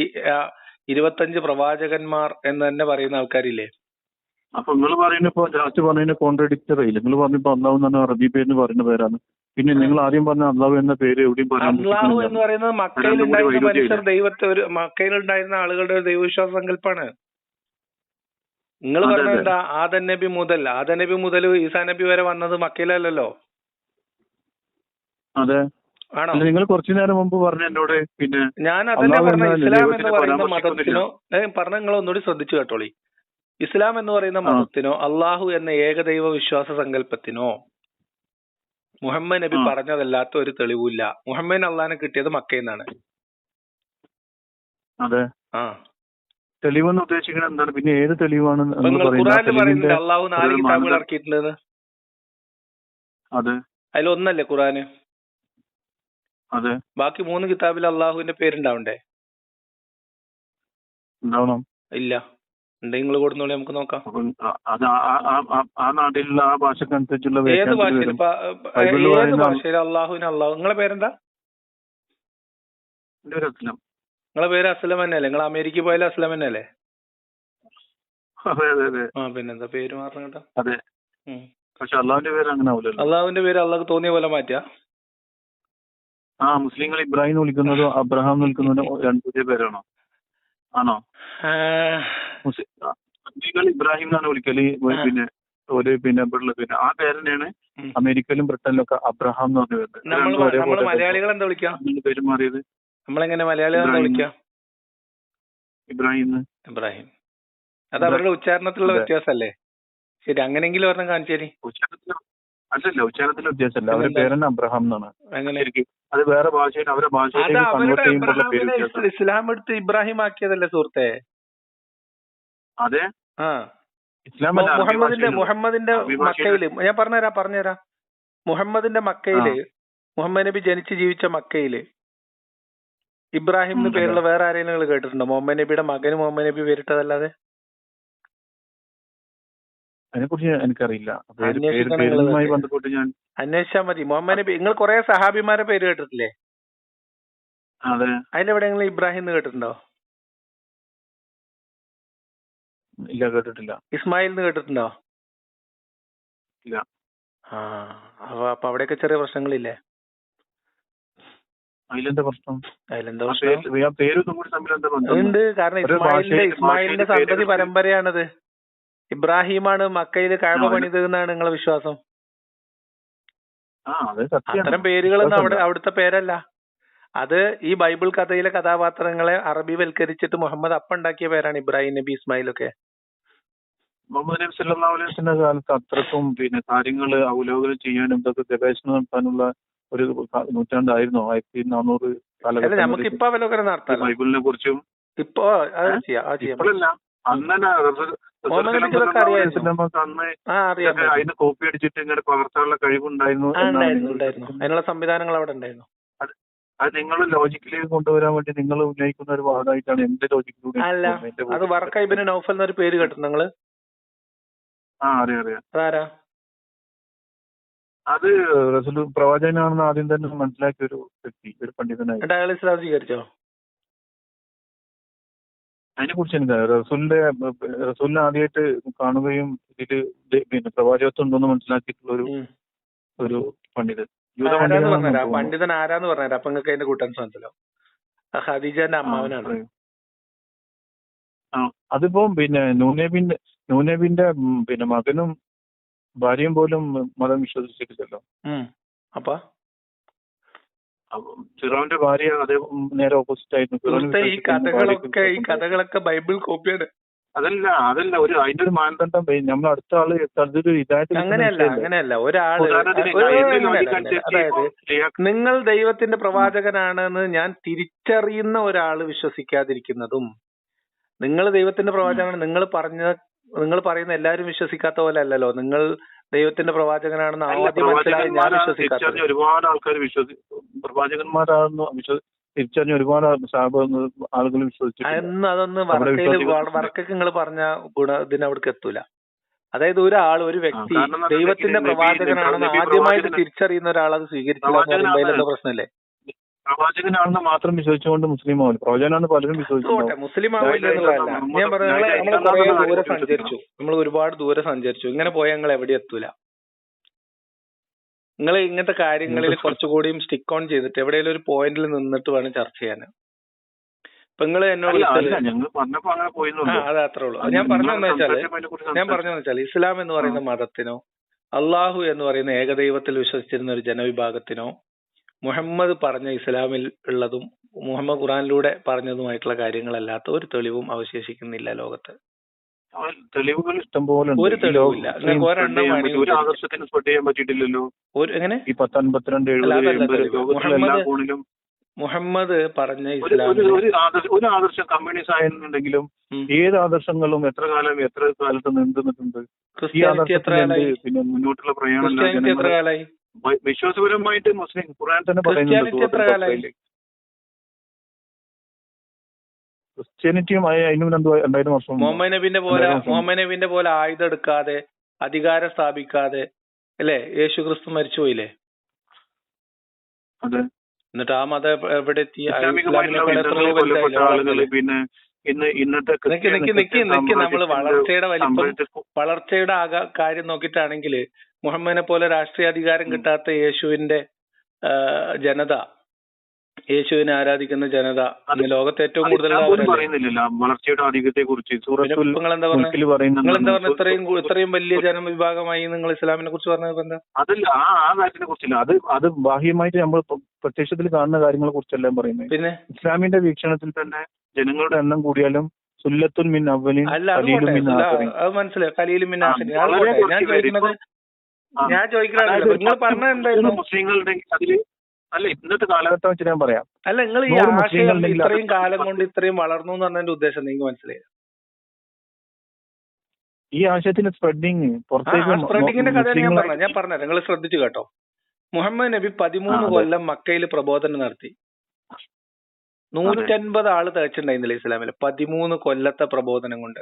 ഇരുപത്തഞ്ച് പ്രവാചകന്മാർ എന്ന് തന്നെ പറയുന്ന ആൾക്കാരില്ലേ? അപ്പൊ നിങ്ങൾ പറയുന്നപ്പോ ജാസ്റ്റ് പറഞ്ഞതിന് കോൺട്രഡിക്റ്റർ ഇല്ല നിങ്ങൾ പറഞ്ഞപ്പോ അള്ളാഹു എന്ന് പറഞ്ഞ അറബി പേരിന് പറയുന്ന പേരാണ്. പിന്നെ നിങ്ങൾ ആദ്യം പറഞ്ഞ അള്ളാഹു എന്ന പേര് എവിടെയും പറയാൻ അള്ളാഹു എന്ന് പറയുന്നത് ഉണ്ടായിരുന്ന മനുഷ്യർ ദൈവത്തെ ഒരു മക്കയിൽ ഉണ്ടായിരുന്ന ആളുകളുടെ ഒരു ദൈവവിശ്വാസ സങ്കല്പാണ്. നിങ്ങൾ അതെ, പറഞ്ഞത് എന്താ? ആദൻ നബി മുതൽ. ആദൻ നബി മുതൽ ഈസാ നബി വരെ വന്നത് മക്കയിലല്ലല്ലോ? അതെ. ആണോ? നിങ്ങൾ കുറച്ചു നേരം മുമ്പ് പറഞ്ഞ എന്നോട് പിന്നെ ഞാൻ അതന്നെ പറഞ്ഞു പറഞ്ഞ ഇസ്ലാം എന്ന് പറയുന്ന. മതത്തിനോ പറഞ്ഞ നിങ്ങൾ ഒന്നുകൂടി ശ്രദ്ധിച്ചു കേട്ടോളി. ഇസ്ലാം എന്ന് പറയുന്ന മതത്തിനോ അള്ളാഹു എന്ന ഏകദൈവ വിശ്വാസ സങ്കല്പത്തിനോ മുഹമ്മദ് നബി. പറഞ്ഞതല്ലാത്ത ഒരു തെളിവില്ല. മുഹമ്മദ് അള്ളഹാനെ കിട്ടിയത് മക്കയിൽ നിന്നാണ് അതെ. ആ. തെളിവെന്ന് ഉദ്ദേശിക്കുന്നത് എന്താണ്? പിന്നെ ഏത് തെളിവാണ് അള്ളാഹു നാല് കിതാബുകൾ ഇറക്കിയിട്ടുണ്ടെന്ന് അതെ. അതിൽ ഒന്നല്ലേ ഖുറാന് അതെ. ബാക്കി മൂന്ന് കിതാബിൽ അള്ളാഹുവിന്റെ പേരുണ്ടാവണ്ടേ? ഇല്ല. നിങ്ങൾ കൊടുന്നോളി നമുക്ക് നോക്കാം. ആ- അത് ആ- ആ- ആ- ആ- ആ നാട്ടിലുള്ള ആ ഭാഷക്കനുസരിച്ചുള്ള ഏത് ഭാഷയിലാ ഭാഷയിൽ? ഏത് ഭാഷയിൽ? അള്ളാഹുവിന് അള്ളാഹു. നിങ്ങളെ പേരെന്താ. നിങ്ങളെ പേര് അസ്ലം തന്നെയല്ലേ? നിങ്ങൾ അമേരിക്കയിൽ പോയാലും അസ്ലം അതെ അതെ ആ പിന്നെന്താ? പേര് മാറണം കേട്ടോ. അതെ. ഉം. പക്ഷെ അള്ളാഹുവിന്റെ പേര് അങ്ങനെ ആവില്ലല്ലോ അള്ളാഹുവിന്റെ പേര് അള്ളാഹ് തോന്നിയ പോലെ മാറ്റാ. ആ മുസ്ലിങ്ങൾ ഇബ്രാഹിം വിളിക്കുന്നതോ അബ്രഹാം വിളിക്കുന്നതോ രണ്ട് പുതിയ പേരാണോ? ആണോ? മുസ്ലിം ഇബ്രാഹിം എന്നാണ് വിളിക്കൽ. പിന്നെ ഒരു പിന്നെ പിള്ള പിന്നെ ആ പേരന്നെയാണ്. അമേരിക്കയിലും ബ്രിട്ടനിലും ഒക്കെ അബ്രഹാം എന്ന് പറഞ്ഞു മലയാളികൾ എന്താ നമ്മളെങ്ങനെ മലയാളികൾ എന്താ ഇബ്രാഹിം. ഇബ്രാഹിം. അത് അവരുടെ ഉച്ചാരണത്തിലുള്ള. വ്യത്യാസമല്ലേ ശരി അങ്ങനെങ്കിലും ഒരെണ്ണം കാണിച്ചേരി. ഉച്ചാരണത്തിൽ അല്ലല്ല ഉച്ചാരണത്തിന്റെ വ്യത്യാസമല്ല അവരുടെ പിന്നെന്താ? പേര് തന്നെ അബ്രഹാം എന്നാണ്. അങ്ങനെ. അത് വേറെ ഭാഷയിൽ അവരുടെ ഭാഷയിൽ ഇസ്ലാം എടുത്ത് ഇബ്രാഹിം ആക്കിയതല്ലേ സുഹൃത്തെ? അതെ? ആ. ഇസ്ലാം മുഹമ്മദിന്റെ മുഹമ്മദിന്റെ മക്കയിൽ. ഞാൻ പറഞ്ഞുതരാം പറഞ്ഞുതരാം. മുഹമ്മദിന്റെ മക്കയിൽ മുഹമ്മദ് നബി ജനിച്ച് ജീവിച്ച മക്കയിൽ ഇബ്രാഹിം എന്ന് പേരുള്ള വേറെ ആരെങ്കിലും കേട്ടിട്ടുണ്ടോ? മുഹമ്മദ് നബിയുടെ മകന് മുഹമ്മദ് നബി പേരിട്ടതല്ലാതെ? അതിനെക്കുറിച്ച് എനിക്കറിയില്ല. പേരുമായി. ബന്ധപ്പെട്ട് ഞാൻ അന്വേഷിച്ചാൽ മതി. മുഹമ്മദ് നബി നിങ്ങൾ കുറെ സഹാബിമാരെ പേര് കേട്ടിട്ടില്ലേ? അതെ. അതിലെവിടെയെങ്കിലും ഇബ്രാഹിം എന്ന് കേട്ടിട്ടുണ്ടോ? ഇല്ല കേട്ടിട്ടില്ല. ഇസ്മായിൽ എന്ന് കേട്ടിട്ടുണ്ടോ? ഇല്ല. ആ അപ്പൊ അപ്പൊ അവിടെയൊക്കെ ചെറിയ പ്രശ്നങ്ങളില്ലേ? അതിലെന്താ പ്രശ്നം? അതിലെന്താ പ്രശ്നം? ഉണ്ട്. കാരണം ഇസ്മായിലിന്റെ ഇസ്മായിലിന്റെ സന്തതി പരമ്പരയാണത്. ഇബ്രാഹിമാണ് മക്കയിൽ കഴമ ആ, പണിത് എന്നാണ് നിങ്ങളെ വിശ്വാസം? അത്തരം പേരുകളൊന്നും അവിടെ. അവിടുത്തെ പേരല്ല. അത് ഈ ബൈബിൾ കഥയിലെ കഥാപാത്രങ്ങളെ അറബിവൽക്കരിച്ചിട്ട് മുഹമ്മദ് അപ്പ ഉണ്ടാക്കിയ പേരാണ് ഇബ്രാഹിം നബി ഇസ്മായിൽ ഒക്കെ മുഹമ്മദ് നബി വസല്ലം കാലത്ത് അത്രക്കും പിന്നെ കാര്യങ്ങൾ അവലോകനം ചെയ്യാനും ഇതൊക്കെ ഗവേഷണം നടത്താനുള്ള ഒരു നൂറ്റാണ്ടായിരുന്നു ആയിരത്തി നാനൂറ് അല്ല നമുക്ക് ഇപ്പൊ അവലോകനം നടത്താം ബൈബിളിനെ കുറിച്ചും ഇപ്പൊ ഇപ്പോഴല്ല അന്ന് അതിന് കോപ്പി അടിച്ചിട്ട് ഇങ്ങനെ പകർത്താനുള്ള കഴിവുണ്ടായിരുന്നു. അതിനുള്ള സംവിധാനങ്ങൾ അവിടെ ഉണ്ടായിരുന്നു. അത് നിങ്ങൾ ലോജിക്കിലേക്ക് കൊണ്ടുവരാൻ വേണ്ടി നിങ്ങൾ ഉന്നയിക്കുന്ന ഒരു വാദമായിട്ടാണ് എന്റെ ലോജിക്കിലൂടെ അല്ല അത് വർക്കൈബിന് നൗഫൽ എന്നൊരു പേര് കേട്ടോ നിങ്ങൾ? ആ അറിയാം അറിയാം. അതാരാ? അത് പ്രവാചകനാണെന്ന് ആദ്യം തന്നെ മനസ്സിലാക്കിയ ഒരു വ്യക്തി ഒരു പണ്ഡിതനായി അയാൾ ഇസ്ലാം സ്വീകരിച്ചോ? അതിനെ കുറിച്ച് എനിക്ക് റസൂലിന്റെ റസൂലിനെ ആദ്യമായിട്ട് കാണുകയും ഇതിൽ ഇത് പിന്നെ പ്രവാചകത്വം ഉണ്ടെന്ന് മനസ്സിലാക്കിയിട്ടുള്ള ഒരു ഒരു പണ്ഡിതൻ പണ്ഡിതൻ ആരാന്ന് പറഞ്ഞാൽ അപ്പൊ നിങ്ങൾക്ക് അതിന്റെ കൂട്ടാൻ മനസ്സിലാവും ഹദീജന്റെ ഖദീജന്റെ അമ്മാവനാണ്. അതിപ്പോ പിന്നെ നൂനേബിന്റെ നൂനേബിന്റെ പിന്നെ മകനും ഭാര്യയും പോലും മതം വിശ്വസിച്ചിട്ടില്ലല്ലോ. അപ്പം? ഫിറോന്റെ ഭാര്യ അതേ നേരെ ഓപ്പോസിറ്റ് ആയിരുന്നു ഈ കഥകളൊക്കെ ഈ കഥകളൊക്കെ ബൈബിൾ കോപ്പിയാണ്. അതല്ല അതല്ല ഒരു അതിന്റെ ഒരു മാനദണ്ഡം നമ്മൾ അടുത്ത ആൾ അതൊരു ഇതായിട്ട് അങ്ങനെയല്ല അങ്ങനെയല്ല. ഒരാൾ അതായത് നിങ്ങൾ ദൈവത്തിന്റെ പ്രവാചകനാണെന്ന് ഞാൻ തിരിച്ചറിയുന്ന ഒരാൾ വിശ്വസിക്കാതിരിക്കുന്നതും നിങ്ങൾ ദൈവത്തിന്റെ പ്രവാചകനാണ് നിങ്ങൾ പറഞ്ഞ നിങ്ങൾ പറയുന്ന എല്ലാവരും വിശ്വസിക്കാത്ത പോലെ അല്ലല്ലോ. നിങ്ങൾ ദൈവത്തിന്റെ പ്രവാചകനാണെന്ന് ആദ്യം മനസ്സിലായി ഞാൻ തിരിച്ചറിഞ്ഞ ഒരുപാട് ആൾക്കാർ വിശ്വസി പ്രവാചകന്മാരാണെന്ന് തിരിച്ചറിഞ്ഞ ഒരുപാട് ആളുകൾ വിശ്വസിച്ചു എന്ന് അതൊന്ന് വർക്കയിൽ. വർക്കൊക്കെ നിങ്ങൾ പറഞ്ഞ ഗുണ ഇതിന് അവിടേക്ക് എത്തൂല. അതായത് ഒരാൾ ഒരു വ്യക്തി ദൈവത്തിന്റെ പ്രവാചകനാണെന്ന് ആദ്യമായിട്ട് തിരിച്ചറിയുന്ന ഒരാൾ അത്. സ്വീകരിച്ചില്ല പ്രശ്നമല്ലേ? പ്രവാചകനാണെന്ന് മാത്രം വിശ്വസിച്ചുകൊണ്ട് മുസ്ലിം ആവില്ല പ്രവചനാണ് പലരും വിശ്വസിക്കുന്നത് മുസ്ലിം ആവില്ല എന്നുള്ളതല്ല. ഞാൻ പറഞ്ഞു നമ്മൾ നമ്മൾ ദൂരെ സഞ്ചരിച്ചു. നമ്മൾ ഒരുപാട് ദൂരെ സഞ്ചരിച്ചു. ഇങ്ങനെ പോയാൽ ഞങ്ങൾ എവിടെ എത്തൂല. നിങ്ങൾ ഇങ്ങനത്തെ കാര്യങ്ങളിൽ കുറച്ചുകൂടിയും സ്റ്റിക്ക് ഓൺ ചെയ്തിട്ട് എവിടെയെങ്കിലും ഒരു പോയിന്റിൽ നിന്നിട്ട് വേണം ചർച്ച ചെയ്യാൻ ഇപ്പൊ നിങ്ങൾ എന്നോട് അത് അത്രേ ഉള്ളൂ. ഞാൻ പറഞ്ഞതെന്ന് വെച്ചാൽ ഞാൻ പറഞ്ഞതെന്ന് വെച്ചാൽ ഇസ്ലാം എന്ന് പറയുന്ന മതത്തിനോ അള്ളാഹു എന്ന് പറയുന്ന ഏകദൈവത്തിൽ വിശ്വസിച്ചിരുന്ന ഒരു ജനവിഭാഗത്തിനോ മുഹമ്മദ് പറഞ്ഞ ഇസ്ലാമിൽ ഉള്ളതും മുഹമ്മദ് ഖുറാനിലൂടെ പറഞ്ഞതുമായിട്ടുള്ള കാര്യങ്ങളല്ലാത്ത ഒരു തെളിവും അവശേഷിക്കുന്നില്ല ലോകത്ത്. തെളിവുകൾ ഇഷ്ടംപോലെ ഒരു വേണമെങ്കിൽ ഒരു ആദർശത്തിന് സ്പ്രെഡ് ചെയ്യാൻ പറ്റിയിട്ടില്ലല്ലോ. ഒരു എങ്ങനെ? ഈ പത്ത് അൻപത്തിരണ്ട് അല്ല, എഴുപത് മുഹമ്മദ് പറഞ്ഞ ഒരു ആദർശം കമ്മ്യൂണിസ്റ്റ് ആയിരുന്നുണ്ടെങ്കിലും ഏത് ആദർശങ്ങളും എത്ര കാലം എത്ര കാലത്ത് നിന്നിട്ടുണ്ട് ഈ ക്രിസ്ത്യാനിറ്റി എത്ര കാലായി? പിന്നെ മുന്നോട്ടുള്ള പ്രയാണം വിശ്വാസപരമായിട്ട് മുസ്ലിം ഖുർആൻ തന്നെ പറയുന്നുണ്ട്. ക്രിസ്ത്യാനിറ്റിയും അതിനും രണ്ടു രണ്ടായിരം വർഷം മുഹമ്മദ് നബിന്റെ പോലെ. മുഹമ്മദ് നബിന്റെ പോലെ ആയുധം എടുക്കാതെ അധികാരം സ്ഥാപിക്കാതെ അല്ലേ യേശു ക്രിസ്തു മരിച്ചുപോയില്ലേ എന്നിട്ട് ആ മതം എവിടെ എത്തി? പിന്നെ ഇന്ന് ഇന്നത്തെ നമ്മൾ വളർച്ചയുടെ വളർച്ചയുടെ കാര്യം നോക്കിയിട്ടാണെങ്കിൽ മുഹമ്മദിനെ പോലെ രാഷ്ട്രീയ അധികാരം കിട്ടാത്ത യേശുവിന്റെ ജനത യേശുവിനെ ആരാധിക്കുന്ന ജനത ഇന്ന് ലോകത്ത് ഏറ്റവും കൂടുതൽ പറയുന്നില്ലല്ലോ. വളർച്ചയുടെ ആധിക്യത്തെ കുറിച്ച് നിങ്ങൾ എന്താ പറഞ്ഞത് നിങ്ങൾ എന്താ പറഞ്ഞത് ഇത്രയും ഇത്രയും വലിയ ജനവിഭാഗമായി നിങ്ങൾ ഇസ്ലാമിനെ കുറിച്ച് പറഞ്ഞത് എന്താ? അതല്ല ആ ആ കാര്യത്തിനെ കുറിച്ചില്ല. അത് അത് ബാഹ്യമായിട്ട് നമ്മൾ പ്രത്യക്ഷത്തിൽ കാണുന്ന കാര്യങ്ങളെ കുറിച്ചല്ല പറയുന്നത് പിന്നെ? ഇസ്ലാമിന്റെ വീക്ഷണത്തിൽ തന്നെ ജനങ്ങളുടെ എണ്ണം കൂടിയാലും സുല്ലത്തുൽ മിൻ അവലിൻ അല്ല അത് മിൻ മനസ്സിലായി. കലീലും വളരെ പോട്ടെ. ഞാൻ ചോദിക്കുന്നത് ഞാൻ ചോദിക്കുന്നത് നിങ്ങൾ പറഞ്ഞത് എന്തായിരുന്നു? മുസ്ലിങ്ങളുടെ അതിൽ അല്ല ഇന്നത്തെ കാലഘട്ടം വെച്ച് ഞാൻ പറയാം. അല്ല നിങ്ങൾ ഈ ആശയം ഇത്രയും കാലം കൊണ്ട് ഇത്രയും വളർന്നു എന്ന് പറഞ്ഞതിന്റെ ഉദ്ദേശം നിങ്ങൾക്ക് മനസ്സിലായി ഈ ആശയത്തിന്റെ സ്പ്രെഡിങ് പുറത്തേക്ക് സ്പ്രെഡിങ്ങിന്റെ കഥ ഞാൻ പറഞ്ഞു ഞാൻ പറഞ്ഞത്. നിങ്ങൾ ശ്രദ്ധിച്ചു കേട്ടോ. മുഹമ്മദ് നബി പതിമൂന്ന്. കൊല്ലം മക്കയിൽ പ്രബോധനം നടത്തി. നൂറ്റൻപത് ആൾ തേച്ചിട്ടുണ്ടായിരുന്നില്ല ഇസ്ലാമിൽ പതിമൂന്ന് കൊല്ലത്തെ പ്രബോധനം കൊണ്ട്.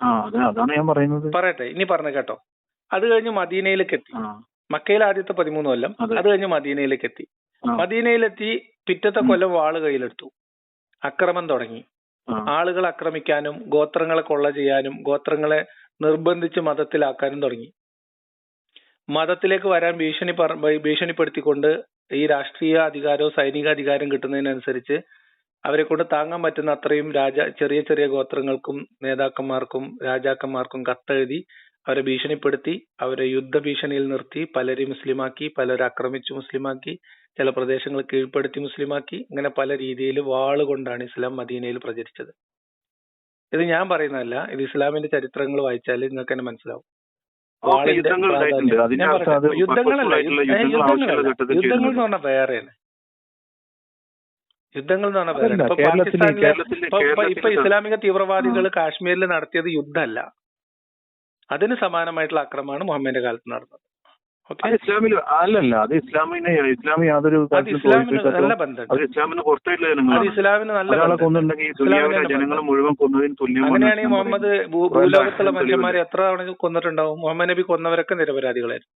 ആ അതാണ് ഞാൻ പറയുന്നത്. പറയട്ടെ ഇനി പറഞ്ഞു കേട്ടോ. അത് കഴിഞ്ഞ് മദീനയിലേക്ക് എത്തി. മക്കയിൽ ആദ്യത്തെ പതിമൂന്ന് കൊല്ലം അത്. കഴിഞ്ഞ് മദീനയിലേക്ക് എത്തി മദീനയിലെത്തി പിറ്റത്തെ. കൊല്ലം വാൾ കയ്യിലെടുത്തു. അക്രമം തുടങ്ങി. ആളുകളെ ആളുകൾ ആക്രമിക്കാനും ഗോത്രങ്ങളെ കൊള്ള ചെയ്യാനും ഗോത്രങ്ങളെ നിർബന്ധിച്ച് മതത്തിലാക്കാനും തുടങ്ങി. മതത്തിലേക്ക് വരാൻ ഭീഷണി പറ- ഭീഷണിപ്പെടുത്തിക്കൊണ്ട് ഈ രാഷ്ട്രീയ അധികാരവും സൈനിക അധികാരം കിട്ടുന്നതിനനുസരിച്ച് അവരെ കൊണ്ട് താങ്ങാൻ പറ്റുന്ന അത്രയും രാജ ചെറിയ ചെറിയ ഗോത്രങ്ങൾക്കും നേതാക്കന്മാർക്കും രാജാക്കന്മാർക്കും കത്തെഴുതി അവരെ ഭീഷണിപ്പെടുത്തി അവരെ യുദ്ധ ഭീഷണിയിൽ നിർത്തി പലരെയും മുസ്ലിമാക്കി പലരെ ആക്രമിച്ചു മുസ്ലിമാക്കി ചില പ്രദേശങ്ങൾ കീഴ്പ്പെടുത്തി മുസ്ലിമാക്കി ഇങ്ങനെ പല രീതിയിൽ വാളുകൊണ്ടാണ് ഇസ്ലാം മദീനയിൽ പ്രചരിച്ചത്. ഇത് ഞാൻ പറയുന്നതല്ല ഇത് ഇസ്ലാമിന്റെ ചരിത്രങ്ങൾ വായിച്ചാൽ നിങ്ങൾക്ക് തന്നെ മനസ്സിലാവും. യുദ്ധങ്ങളല്ല യുദ്ധങ്ങൾ എന്ന് പറഞ്ഞാൽ വേറെയാണ്. യുദ്ധങ്ങൾ എന്ന് പറഞ്ഞാൽ വേറെ ഇപ്പൊ പാകിസ്ഥാനിലെ ഇപ്പൊ- ഇസ്ലാമിക തീവ്രവാദികൾ കാശ്മീരിൽ നടത്തിയത് യുദ്ധമല്ല. അതിന് സമാനമായിട്ടുള്ള ആക്രമണമാണ് മുഹമ്മദിന്റെ കാലത്ത് നടന്നത്. ഇസ്ലാമിൽ അല്ലല്ല അത് ഇസ്ലാമിനെ യാതൊരു നല്ല ബന്ധമുണ്ട്. അത് ഇസ്ലാമിന് പുറത്തുള്ള അത് ജനങ്ങളാണ് ഇസ്ലാമിന് നല്ല കൊന്നുണ്ടെങ്കിൽ ദുനിയാവിലെ മുഴുവൻ കൊന്നതിന് തുല്യമാണ് അങ്ങനെയാണെങ്കിൽ മുഹമ്മദ് ഭൂലോകത്തുള്ള മനുഷ്യന്മാരെ എത്ര തവണ കൊന്നിട്ടുണ്ടാവും? മുഹമ്മദ് നബി കൊന്നവരൊക്കെ നിരപരാധികളായിരുന്നു.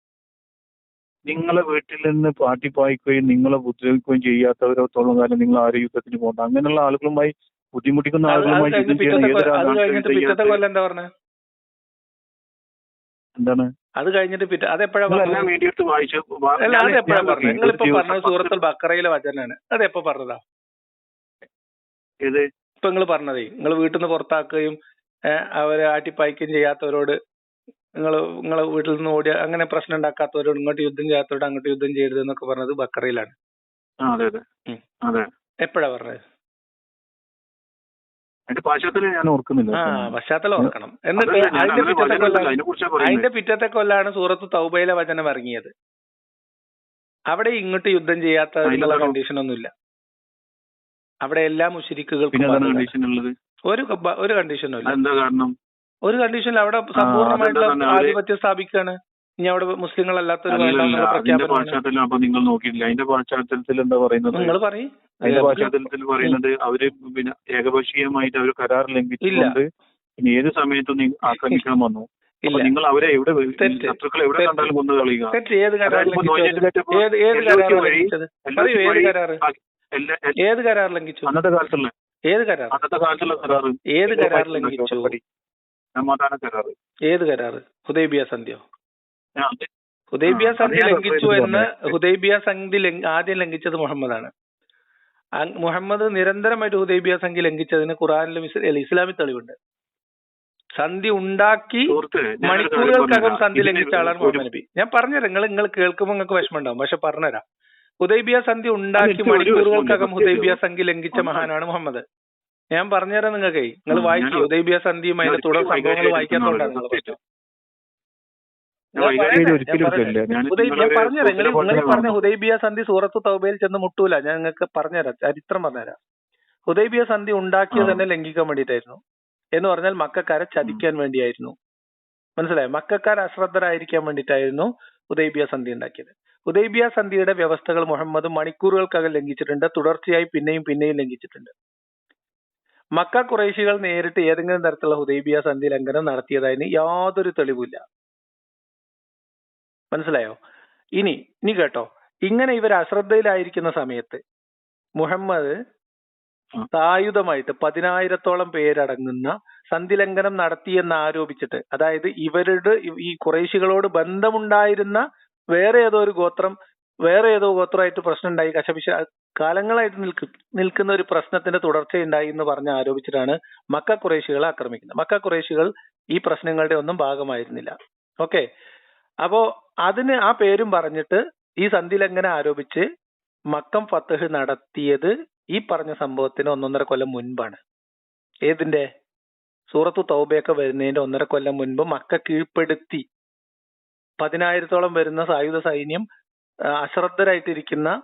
നിങ്ങളെ വീട്ടിൽ നിന്ന് പാട്ടി പായിക്കുകയും നിങ്ങളെ ഉപദ്രവിക്കുകയും ചെയ്യാത്തവരോത്തോളം കാലം നിങ്ങൾ ആരെ യുദ്ധത്തിന് പോകണ്ട? അങ്ങനെയുള്ള ആളുകളുമായി ബുദ്ധിമുട്ടിക്കുന്ന ആളുകളുമായി യുദ്ധം ചെയ്യുന്ന കൊല്ലം- എന്താ ഏതൊരാളാണ് എന്താണ്? അത് കഴിഞ്ഞിട്ട് പിറ്റേ അതെപ്പോഴാ നിങ്ങൾ പറഞ്ഞത്? അല്ല നിങ്ങളിപ്പോ പറഞ്ഞത് സൂറത്തുൽ ബക്കറയിലെ വചനാണ്. അതെപ്പോ പറഞ്ഞതാ? ഇപ്പൊ നിങ്ങൾ പറഞ്ഞതേ നിങ്ങൾ വീട്ടിൽ നിന്ന് പുറത്താക്കുകയും അവരെ ആട്ടിപ്പായ്ക്കുകയും ചെയ്യാത്തവരോട് നിങ്ങൾ നിങ്ങളെ വീട്ടിൽ നിന്ന് ഓടിയ അങ്ങനെ പ്രശ്നം ഉണ്ടാക്കാത്തവരോട് ഇങ്ങോട്ട് യുദ്ധം ചെയ്യാത്തവരോട് അങ്ങോട്ട് യുദ്ധം ചെയ്യരുത് എന്നൊക്കെ പറഞ്ഞത് ബക്കറയിലാണ്. ആ അതെ അതെ. എപ്പോഴാ പറഞ്ഞത്? അതിന്റെ പശ്ചാത്തലം ഞാൻ ഓർക്കുന്നില്ല പശ്ചാത്തലം ഓർക്കണം. എന്നിട്ട് അതിന്റെ പിറ്റത്തെ കൊല്ലം അതിന്റെ പിറ്റത്തെ കൊല്ലാണ് സൂറത്ത് തൗബയിലെ വചനം ഇറങ്ങിയത്. അവിടെ ഇങ്ങോട്ട് യുദ്ധം ചെയ്യാത്ത? കണ്ടീഷൻ ഒന്നുമില്ല. അവിടെ എല്ലാ മുഷിരിക്കുകൾക്കും ഒരു ഒരു കണ്ടീഷനും ഇല്ല എന്താ കാരണം? ഒരു കണ്ടീഷനിൽ അവിടെ സമ്പൂർണമായിട്ടുള്ള ആധിപത്യം സ്ഥാപിക്കുകയാണ് ഇനി അവിടെ ഒരു അതിന്റെ പാശ്ചാത്തലം അപ്പൊ നിങ്ങൾ നോക്കിയില്ല അതിന്റെ പാശ്ചാത്തലത്തിൽ എന്താ പറയുന്നത്? നിങ്ങൾ പറയും. അതിന്റെ പശ്ചാത്തലത്തിൽ പറയുന്നത് അവർ പിന്നെ ഏകപക്ഷീയമായിട്ട് അവർ കരാർ ലംഘിച്ചുകൊണ്ട് ഇനി ഏത് സമയത്തും ആക്രമിക്കാൻ വന്നു. ഇല്ല. നിങ്ങൾ അവരെ എവിടെ ശത്രുക്കൾ എവിടെ കണ്ടാലും കൊന്നു കളയുക. ഏത് കരാർ കരാർ കരാർ കരാർ ലംഘിച്ചു? അന്നത്തെ കാലത്തുള്ള ഏത് കരാർ അന്നത്തെ കാലത്തുള്ള കരാറ്. ഏത് കരാർ ലംഘിച്ചു? സമാധാന കരാറ്. ഏത് കരാർ ഹുദൈബിയ സന്ധ്യോ? ഹുദൈബിയ സന്ധി ലംഘിച്ചു എന്ന് ഹുദൈബിയ സന്ധി ആദ്യം ലംഘിച്ചത് മുഹമ്മദാണ്. മുഹമ്മദ് നിരന്തരമായിട്ട് ഹുദൈബിയ സന്ധി ലംഘിച്ചതിന് ഖുറാനിലും ഇസ്ലാമിൽ തെളിവുണ്ട്. സന്ധി ഉണ്ടാക്കി മണിക്കൂറുകൾക്കകം സന്ധി ലംഘിച്ച ആളാണ് മുഹമ്മദ് നബി. ഞാൻ പറഞ്ഞുതരാം നിങ്ങൾ നിങ്ങൾ കേൾക്കുമ്പോൾ നിങ്ങൾക്ക് വിഷമം ഉണ്ടാവും പക്ഷെ പറഞ്ഞുതരാം. ഹുദൈബിയ സന്ധി ഉണ്ടാക്കി മണിക്കൂറുകൾക്കകം ഹുദൈബിയ. സന്ധി ലംഘിച്ച മഹാനാണ് മുഹമ്മദ്. ഞാൻ പറഞ്ഞുതരാം നിങ്ങൾക്ക് നിങ്ങൾ വായിക്കും ഹുദൈബിയ സന്ധിയും അതിന്റെ തുടർ സംഭവങ്ങൾ വായിക്കാത്തതുകൊണ്ടാണ് നിങ്ങൾ ആളാണ്. പറഞ്ഞ ഹുദൈബിയ സന്ധി സൂറത്ത് തൗബയിൽ ചെന്ന് മുട്ടൂല. ഞാൻ നിങ്ങൾക്ക് പറഞ്ഞുതരാം. ചരിത്രം പറഞ്ഞുതരാം. ഹുദൈബിയ സന്ധി ഉണ്ടാക്കിയത് തന്നെ ലംഘിക്കാൻ വേണ്ടിയിട്ടായിരുന്നു. എന്ന് പറഞ്ഞാൽ മക്കാരെ ചതിക്കാൻ വേണ്ടിയായിരുന്നു. മനസ്സിലായോ? മക്കാർ അശ്രദ്ധരായിരിക്കാൻ വേണ്ടിയിട്ടായിരുന്നു ഹുദൈബിയ സന്ധി ഉണ്ടാക്കിയത്. ഹുദൈബിയ സന്ധിയുടെ വ്യവസ്ഥകൾ മുഹമ്മദ് മണിക്കൂറുകൾക്കകം ലംഘിച്ചിട്ടുണ്ട്. തുടർച്ചയായി പിന്നെയും പിന്നെയും ലംഘിച്ചിട്ടുണ്ട്. മക്ക കുറേശികൾ നേരിട്ട് ഏതെങ്കിലും തരത്തിലുള്ള ഹുദൈബിയ സന്ധി ലംഘനം നടത്തിയതായി യാതൊരു തെളിവില്ല മനസ്സിലായോ? ഇനി ഇനി കേട്ടോ. ഇങ്ങനെ ഇവർ അശ്രദ്ധയിലായിരിക്കുന്ന സമയത്ത് മുഹമ്മദ്. സായുധമായിട്ട് പതിനായിരത്തോളം പേരടങ്ങുന്ന സന്ധി ലംഘനം നടത്തിയെന്ന് ആരോപിച്ചിട്ട് അതായത് ഇവരുടെ ഈ കുറേശികളോട് ബന്ധമുണ്ടായിരുന്ന വേറെ ഏതോ ഒരു ഗോത്രം വേറെ ഏതോ ഗോത്രമായിട്ട് പ്രശ്നം ഉണ്ടായി കശപിശ കാലങ്ങളായിട്ട് നിൽക്ക് നിൽക്കുന്ന ഒരു പ്രശ്നത്തിന്റെ തുടർച്ചയുണ്ടായി എന്ന് പറഞ്ഞ് ആരോപിച്ചിട്ടാണ് മക്ക കുറേശികളെ ആക്രമിക്കുന്നത്. മക്ക കുറേശികൾ ഈ പ്രശ്നങ്ങളുടെ ഒന്നും ഭാഗമായിരുന്നില്ല. ഓക്കെ. അപ്പോ അതിന് ആ പേരും പറഞ്ഞിട്ട് ഈ സന്ധി ലംഘനം ആരോപിച്ച് മക്കം ഫത്തഹ് നടത്തിയത് ഈ പറഞ്ഞ സംഭവത്തിന് ഒന്നൊന്നര കൊല്ലം മുൻപാണ്. ഏതിന്റെ സൂറത്തു തൗബയൊക്കെ വരുന്നതിന്റെ ഒന്നര കൊല്ലം മുൻപ് മക്ക കീഴ്പ്പെടുത്തി. പതിനായിരത്തോളം വരുന്ന സായുധ സൈന്യം അശ്രദ്ധരായിട്ടിരിക്കുന്ന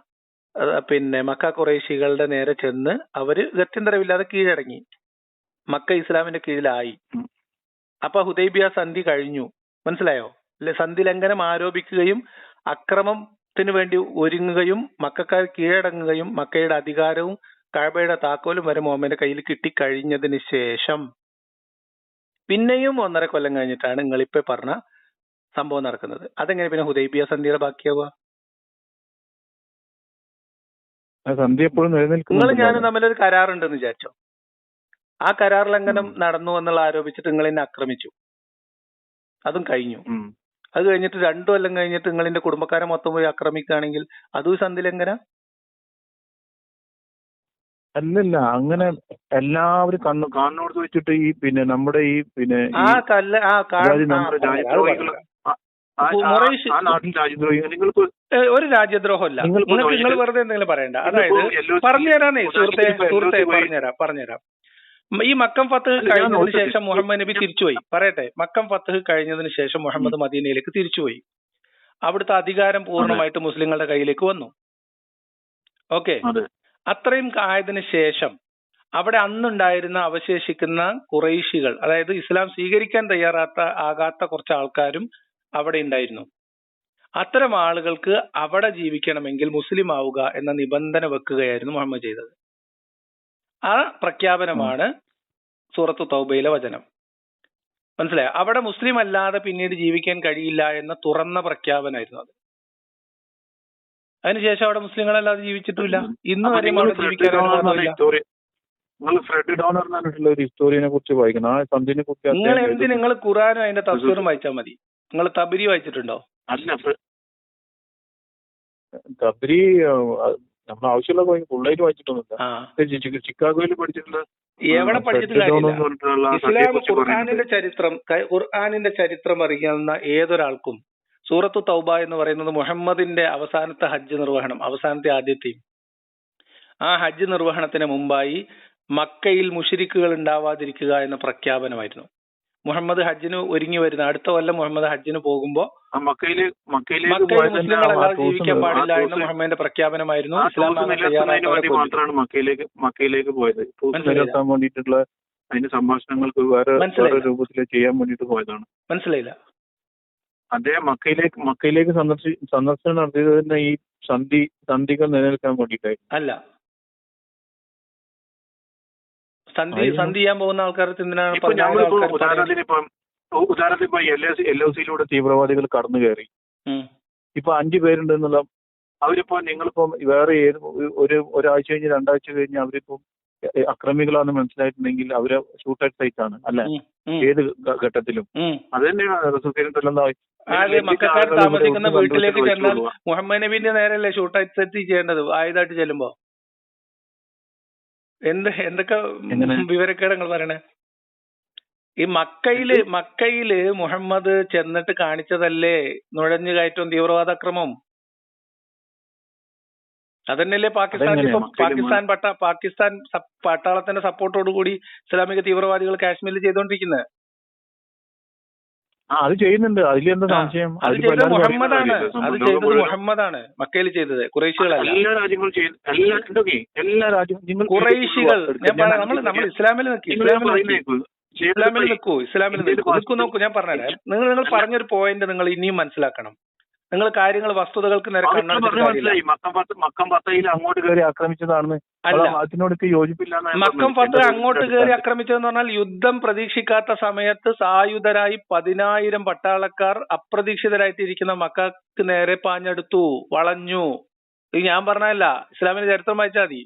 പിന്നെ മക്ക കുറേശികളുടെ നേരെ ചെന്ന് അവർ ഗത്യന്തരമില്ലാതെ കീഴടങ്ങി. മക്ക ഇസ്ലാമിന്റെ കീഴിലായി. അപ്പൊ ഹുദൈബിയ സന്ധി കഴിഞ്ഞു. മനസ്സിലായോ? സന്ധി ലംഘനം ആരോപിക്കുകയും അക്രമത്തിന് വേണ്ടി ഒരുങ്ങുകയും മക്കാർ കീഴടങ്ങുകയും മക്കയുടെ അധികാരവും കഴബയുടെ താക്കോലും വരെ മുഹമ്മദിന്റെ കയ്യിൽ കിട്ടിക്കഴിഞ്ഞതിന് ശേഷം. പിന്നെയും ഒന്നര കൊല്ലം കഴിഞ്ഞിട്ടാണ് നിങ്ങളിപ്പോ പറഞ്ഞ സംഭവം നടക്കുന്നത്. അതെങ്ങനെ? പിന്നെ ഹുദൈബിയ സന്ധിയുടെ ബാക്കിയാവുക? സന്ധി എപ്പോഴും നിങ്ങൾ ഞാനും. തമ്മിലൊരു കരാറുണ്ടെന്ന് വിചാരിച്ചോ? ആ കരാർ ലംഘനം നടന്നു എന്നുള്ള ആരോപിച്ചിട്ട് നിങ്ങൾ എന്നെ ആക്രമിച്ചു. അതും കഴിഞ്ഞു. അത് കഴിഞ്ഞിട്ട് രണ്ടു കൊല്ലം കഴിഞ്ഞിട്ട് നിങ്ങളിന്റെ കുടുംബക്കാരെ മൊത്തം പോയി ആക്രമിക്കുകയാണെങ്കിൽ അതും സന്ധിലംഘന അല്ലല്ല അങ്ങനെ എല്ലാവരും കണ്ണു കാണുന്നോടത്ത് വെച്ചിട്ട് ഈ പിന്നെ നമ്മുടെ ഈ പിന്നെ ആ കല്ല ആ രാജ്യദ്രോഹികൾ ഒരു രാജ്യദ്രോഹമല്ല. നിങ്ങൾ വെറുതെ എന്തെങ്കിലും പറയണ്ട. അതായത് പറഞ്ഞുതരാന്നേ സുഹൃത്തെ സുഹൃത്തെ പറഞ്ഞുതരാം പറഞ്ഞുതരാം. ഈ മക്കം ഫത്ത് അല്ല, ഞാൻ കഴിഞ്ഞതിന് ശേഷം മുഹമ്മദ് നബി തിരിച്ചുപോയി. പറയട്ടെ മക്കം ഫത്ത് കഴിഞ്ഞതിന് ശേഷം മുഹമ്മദ് മദീനയിലേക്ക് തിരിച്ചുപോയി. അവിടുത്തെ അധികാരം പൂർണമായിട്ട് മുസ്ലിങ്ങളുടെ കയ്യിലേക്ക് വന്നു. ഓക്കെ? അത്രയും ആയതിന് ശേഷം അവിടെ അന്നുണ്ടായിരുന്ന അവശേഷിക്കുന്ന കുറേശികൾ അതായത് ഇസ്ലാം സ്വീകരിക്കാൻ തയ്യാറാത്ത ആകാത്ത കുറച്ച് ആൾക്കാരും അവിടെ ഉണ്ടായിരുന്നു. അത്തരം ആളുകൾക്ക് അവിടെ ജീവിക്കണമെങ്കിൽ മുസ്ലിം ആവുക എന്ന നിബന്ധന വെക്കുകയായിരുന്നു മുഹമ്മദ് ചെയ്തത്. ആ പ്രഖ്യാപനമാണ് സൂറത്ത് തൗബയിലെ വചനം. മനസ്സിലായോ? അവിടെ മുസ്ലിം അല്ലാതെ പിന്നീട് ജീവിക്കാൻ കഴിയില്ല എന്ന തുറന്ന പ്രഖ്യാപനമായിരുന്നു അത്. അതിനുശേഷം അവിടെ മുസ്ലിങ്ങളല്ലാതെ ജീവിച്ചിട്ടില്ല ഇന്ന് നിങ്ങൾ അവിടെ ഫ്രെഡ് ജീവിക്കാൻ ഡോണർ എന്ന നിങ്ങൾ ഫ്രെഡ് ഡോണർ പറഞ്ഞിട്ടുള്ള ഒരു ഹിസ്റ്റോറിയനെ കുറിച്ച് വായിക്കണം. ആ സന്ധിനെ കുറിച്ച് നിങ്ങൾ എന്ത് നിങ്ങൾ ഖുറാനും അതിന്റെ തഫ്സീറും വായിച്ചാൽ മതി? നിങ്ങൾ തബരി വായിച്ചിട്ടുണ്ടോ? അല്ല തബ്രി നമ്മൾ ആവശ്യമുള്ള ഫുള്ളായിട്ട് വായിച്ചിട്ടൊന്നുമില്ല ചിക്കാഗോയിൽ പഠിച്ചിട്ടുള്ള എവിടെ ഇസ്ലാം ഖുർആാനിന്റെ ചരിത്രം ഖുർആാനിന്റെ ചരിത്രം അറിയാവുന്ന ഏതൊരാൾക്കും സൂറത്തു തൗബ എന്ന് പറയുന്നത് മുഹമ്മദിന്റെ അവസാനത്തെ ഹജ്ജ് നിർവഹണം അവസാനത്തെ ആദ്യത്തെയും ആ ഹജ്ജ് നിർവഹണത്തിന് മുമ്പായി മക്കയിൽ മുഷിരിക്കുകൾ ഉണ്ടാവാതിരിക്കുക എന്ന പ്രഖ്യാപനമായിരുന്നു. മുഹമ്മദ് ഹജ്ജിന് ഒരുങ്ങി വരുന്ന അടുത്ത കൊല്ലം മുഹമ്മദ് ഹജ്ജിന് പോകുമ്പോ മക്കയിൽ ജീവിക്കാൻ പാടില്ല എന്ന് മുഹമ്മദിന്റെ പ്രഖ്യാപനമായിരുന്നു. മാത്രമാണ് മക്കയിലേക്ക് മക്കയിലേക്ക് പോയത്. നിലനിർത്താൻ വേണ്ടിയിട്ടുള്ള അതിന്റെ സംഭാഷണങ്ങൾക്ക് വേറെ വേറെ രൂപത്തിൽ ചെയ്യാൻ വേണ്ടിയിട്ട് പോയതാണ്. മനസ്സിലായില്ല. അദ്ദേഹം മക്കയിലേക്ക് മക്കയിലേക്ക് സന്ദർശി സന്ദർശനം നടത്തിയത് തന്നെ ഈ സന്ധി സന്ധികൾ നിലനിൽക്കാൻ വേണ്ടിയിട്ടായിരുന്നു. അല്ല. സന്ധി. സന്ധി ചെയ്യാൻ പോകുന്ന ആൾക്കാർക്ക് എന്തിനാണ്? ഉദാഹരണത്തിന് ഇപ്പം ഉദാഹരണത്തിന് ഇപ്പൊ എൽ എസ് എൽ ഒ സിയിലൂടെ തീവ്രവാദികൾ കടന്നു കയറി. ഇപ്പൊ അഞ്ചു പേരുണ്ട് എന്നുള്ള അവരിപ്പോ നിങ്ങളിപ്പോ വേറെ ഏത് ഒരു ഒരാഴ്ച കഴിഞ്ഞ് രണ്ടാഴ്ച കഴിഞ്ഞ് അവരിപ്പോ അക്രമികളാണെന്ന് മനസ്സിലായിട്ടുണ്ടെങ്കിൽ അവരെ ഷൂട്ട് അറ്റ് സൈറ്റ് ആണ് അല്ലെ. ഏത് ഘട്ടത്തിലും. അത് തന്നെയാണ് താമസിക്കുന്ന വീട്ടിലേക്ക് ചെന്നാൽ മുഹമ്മദ് നബീന്റെ നേരല്ലേ ഷൂട്ട് സെറ്റ് ചെയ്യേണ്ടത് ആയതായിട്ട് ചെല്ലുമ്പോ എന്ത് എന്തൊക്കെ വിവരക്കേടങ്ങൾ പറയണേ? ഈ മക്കയിൽ മക്കയിൽ മുഹമ്മദ് ചെന്നിട്ട് കാണിച്ചതല്ലേ നുഴഞ്ഞു കയറ്റവും തീവ്രവാദാക്രമം അതന്നെയല്ലേ പാകിസ്ഥാൻ പാകിസ്ഥാൻ പട്ട പാകിസ്ഥാൻ പട്ടാളത്തിന്റെ സപ്പോർട്ടോട് കൂടി ഇസ്ലാമിക തീവ്രവാദികൾ കാശ്മീരിൽ ചെയ്തുകൊണ്ടിരിക്കുന്നത് ആ അത് ചെയ്യുന്നുണ്ട്. അതിലെന്താ എന്താ സംശയം? അത് ചെയ്തത് മുഹമ്മദാണ്. അത് ചെയ്തത് മുഹമ്മദാണ്. മക്കയിൽ ചെയ്തത്. കുറേശികളല്ല. എല്ലാ രാജ്യങ്ങളും ചെയ്യുന്ന എല്ലാ എന്തൊക്കെ എല്ലാ രാജ്യവും നിങ്ങൾ കുറേശികൾ. ഞാൻ പറയാം നമ്മൾ നമ്മൾ ഇസ്ലാമിൽ നിൽക്കി. ഇസ്ലാമിൽ. ഇസ്ലാമിൽ നിൽക്കൂ. ഇസ്ലാമിൽ നിൽക്കൂ. നിൽക്കൂ നോക്കൂ. ഞാൻ പറഞ്ഞുതരാം. നിങ്ങൾ നിങ്ങൾ പറഞ്ഞൊരു പോയിന്റ് നിങ്ങൾ ഇനിയും മനസ്സിലാക്കണം. നിങ്ങൾ കാര്യങ്ങൾ വസ്തുതകൾക്ക് നേരെ മനസ്സിലായി. മക്കം പത്തയിൽ അങ്ങോട്ട് കയറി ആക്രമിച്ചതാണെന്ന്. അല്ല. അതാ, അതിനോടൊക്കെ യോജിപ്പില്ല മക്കം ഫത്ത് അങ്ങോട്ട്. കയറി ആക്രമിച്ചതെന്ന് പറഞ്ഞാൽ യുദ്ധം പ്രതീക്ഷിക്കാത്ത സമയത്ത് സായുധരായി പതിനായിരം പട്ടാളക്കാർ അപ്രതീക്ഷിതരായിട്ടിരിക്കുന്ന മക്കൾക്ക് നേരെ പാഞ്ഞെടുത്തു വളഞ്ഞു. ഇത് ഞാൻ പറഞ്ഞല്ല ഇസ്ലാമിന്റെ ചരിത്രം വായിച്ചാൽ മതി.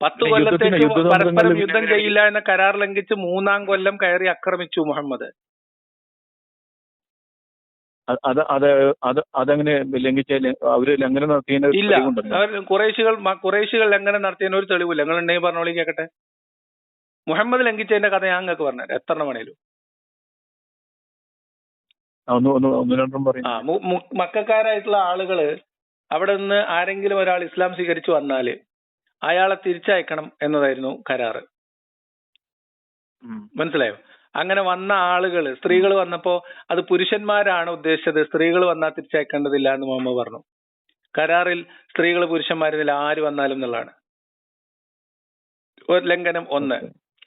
പത്ത് കൊല്ലത്തേക്ക് പരസ്പരം യുദ്ധം? ചെയ്യില്ല എന്ന കരാർ ലംഘിച്ച് മൂന്നാം കൊല്ലം കയറി ആക്രമിച്ചു മുഹമ്മദ്. അത് അത് അത് അത് അതങ്ങനെ ലംഘിച്ചാൽ അവർ ലംഘനം നടത്തിയതിന് ഇല്ല. തെളിവുണ്ടല്ലോ. അവർ കുറേശികൾ കുറേശികൾ ലംഘനം നടത്തിയതിന് ഒരു തെളിവില്ല. നിങ്ങൾ ഉണ്ടെങ്കിൽ പറഞ്ഞോളി കേക്കട്ടെ. മുഹമ്മദ് ലംഘിച്ചതിന്റെ കഥ ഞാൻ നിങ്ങൾക്ക് പറഞ്ഞു എത്ര വേണേലും. ആ, ഒന്ന് ഒന്ന് ഒന്ന് രണ്ടും പറയും. ആ മു- മു- മക്കാരായിട്ടുള്ള ആളുകൾ അവിടെ നിന്ന് ആരെങ്കിലും ഒരാൾ ഇസ്ലാം സ്വീകരിച്ചു വന്നാൽ അയാളെ തിരിച്ചയക്കണം എന്നതായിരുന്നു കരാറ്. ഉം. മനസ്സിലായോ? അങ്ങനെ വന്ന ആളുകൾ സ്ത്രീകൾ വന്നപ്പോ അത് പുരുഷന്മാരാണ് ഉദ്ദേശിച്ചത് സ്ത്രീകൾ വന്നാൽ തിരിച്ചയക്കേണ്ടതില്ല എന്ന് മുഹമ്മദ് പറഞ്ഞു. കരാറിൽ സ്ത്രീകൾ പുരുഷന്മാരിൽ ആര് വന്നാലും എന്നുള്ളതാണ്. ലംഘനം ഒന്ന്.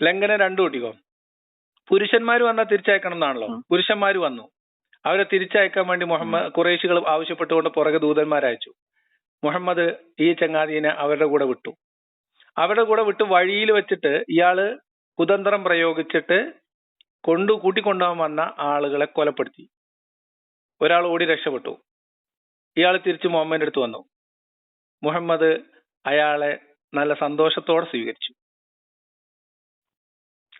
ലംഘനം രണ്ടു കൂട്ടിക്കോ. പുരുഷന്മാർ വന്നാൽ തിരിച്ചയക്കണം എന്നാണല്ലോ. പുരുഷന്മാർ വന്നു. അവരെ തിരിച്ചയക്കാൻ വേണ്ടി മുഹമ്മദ് കുറേശികൾ ആവശ്യപ്പെട്ടുകൊണ്ട് പുറകെ ദൂതന്മാരയച്ചു മുഹമ്മദ് ഈ ചങ്ങാതിനെ അവരുടെ കൂടെ വിട്ടു. അവരുടെ കൂടെ വിട്ട് വഴിയിൽ വെച്ചിട്ട് ഇയാൾ കുതന്ത്രം പ്രയോഗിച്ചിട്ട് കൊണ്ടു കൂട്ടിക്കൊണ്ടുപോകാൻ വന്ന ആളുകളെ കൊലപ്പെടുത്തി. ഒരാൾ ഓടി രക്ഷപ്പെട്ടു. ഇയാൾ തിരിച്ച് മുഹമ്മദിന്റെ അടുത്ത് വന്നു. മുഹമ്മദ് അയാളെ നല്ല സന്തോഷത്തോടെ സ്വീകരിച്ചു.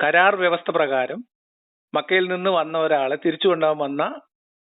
കരാർ വ്യവസ്ഥ പ്രകാരം മക്കയിൽ നിന്ന് വന്ന ഒരാളെ തിരിച്ചു കൊണ്ടുപോകാൻ വന്ന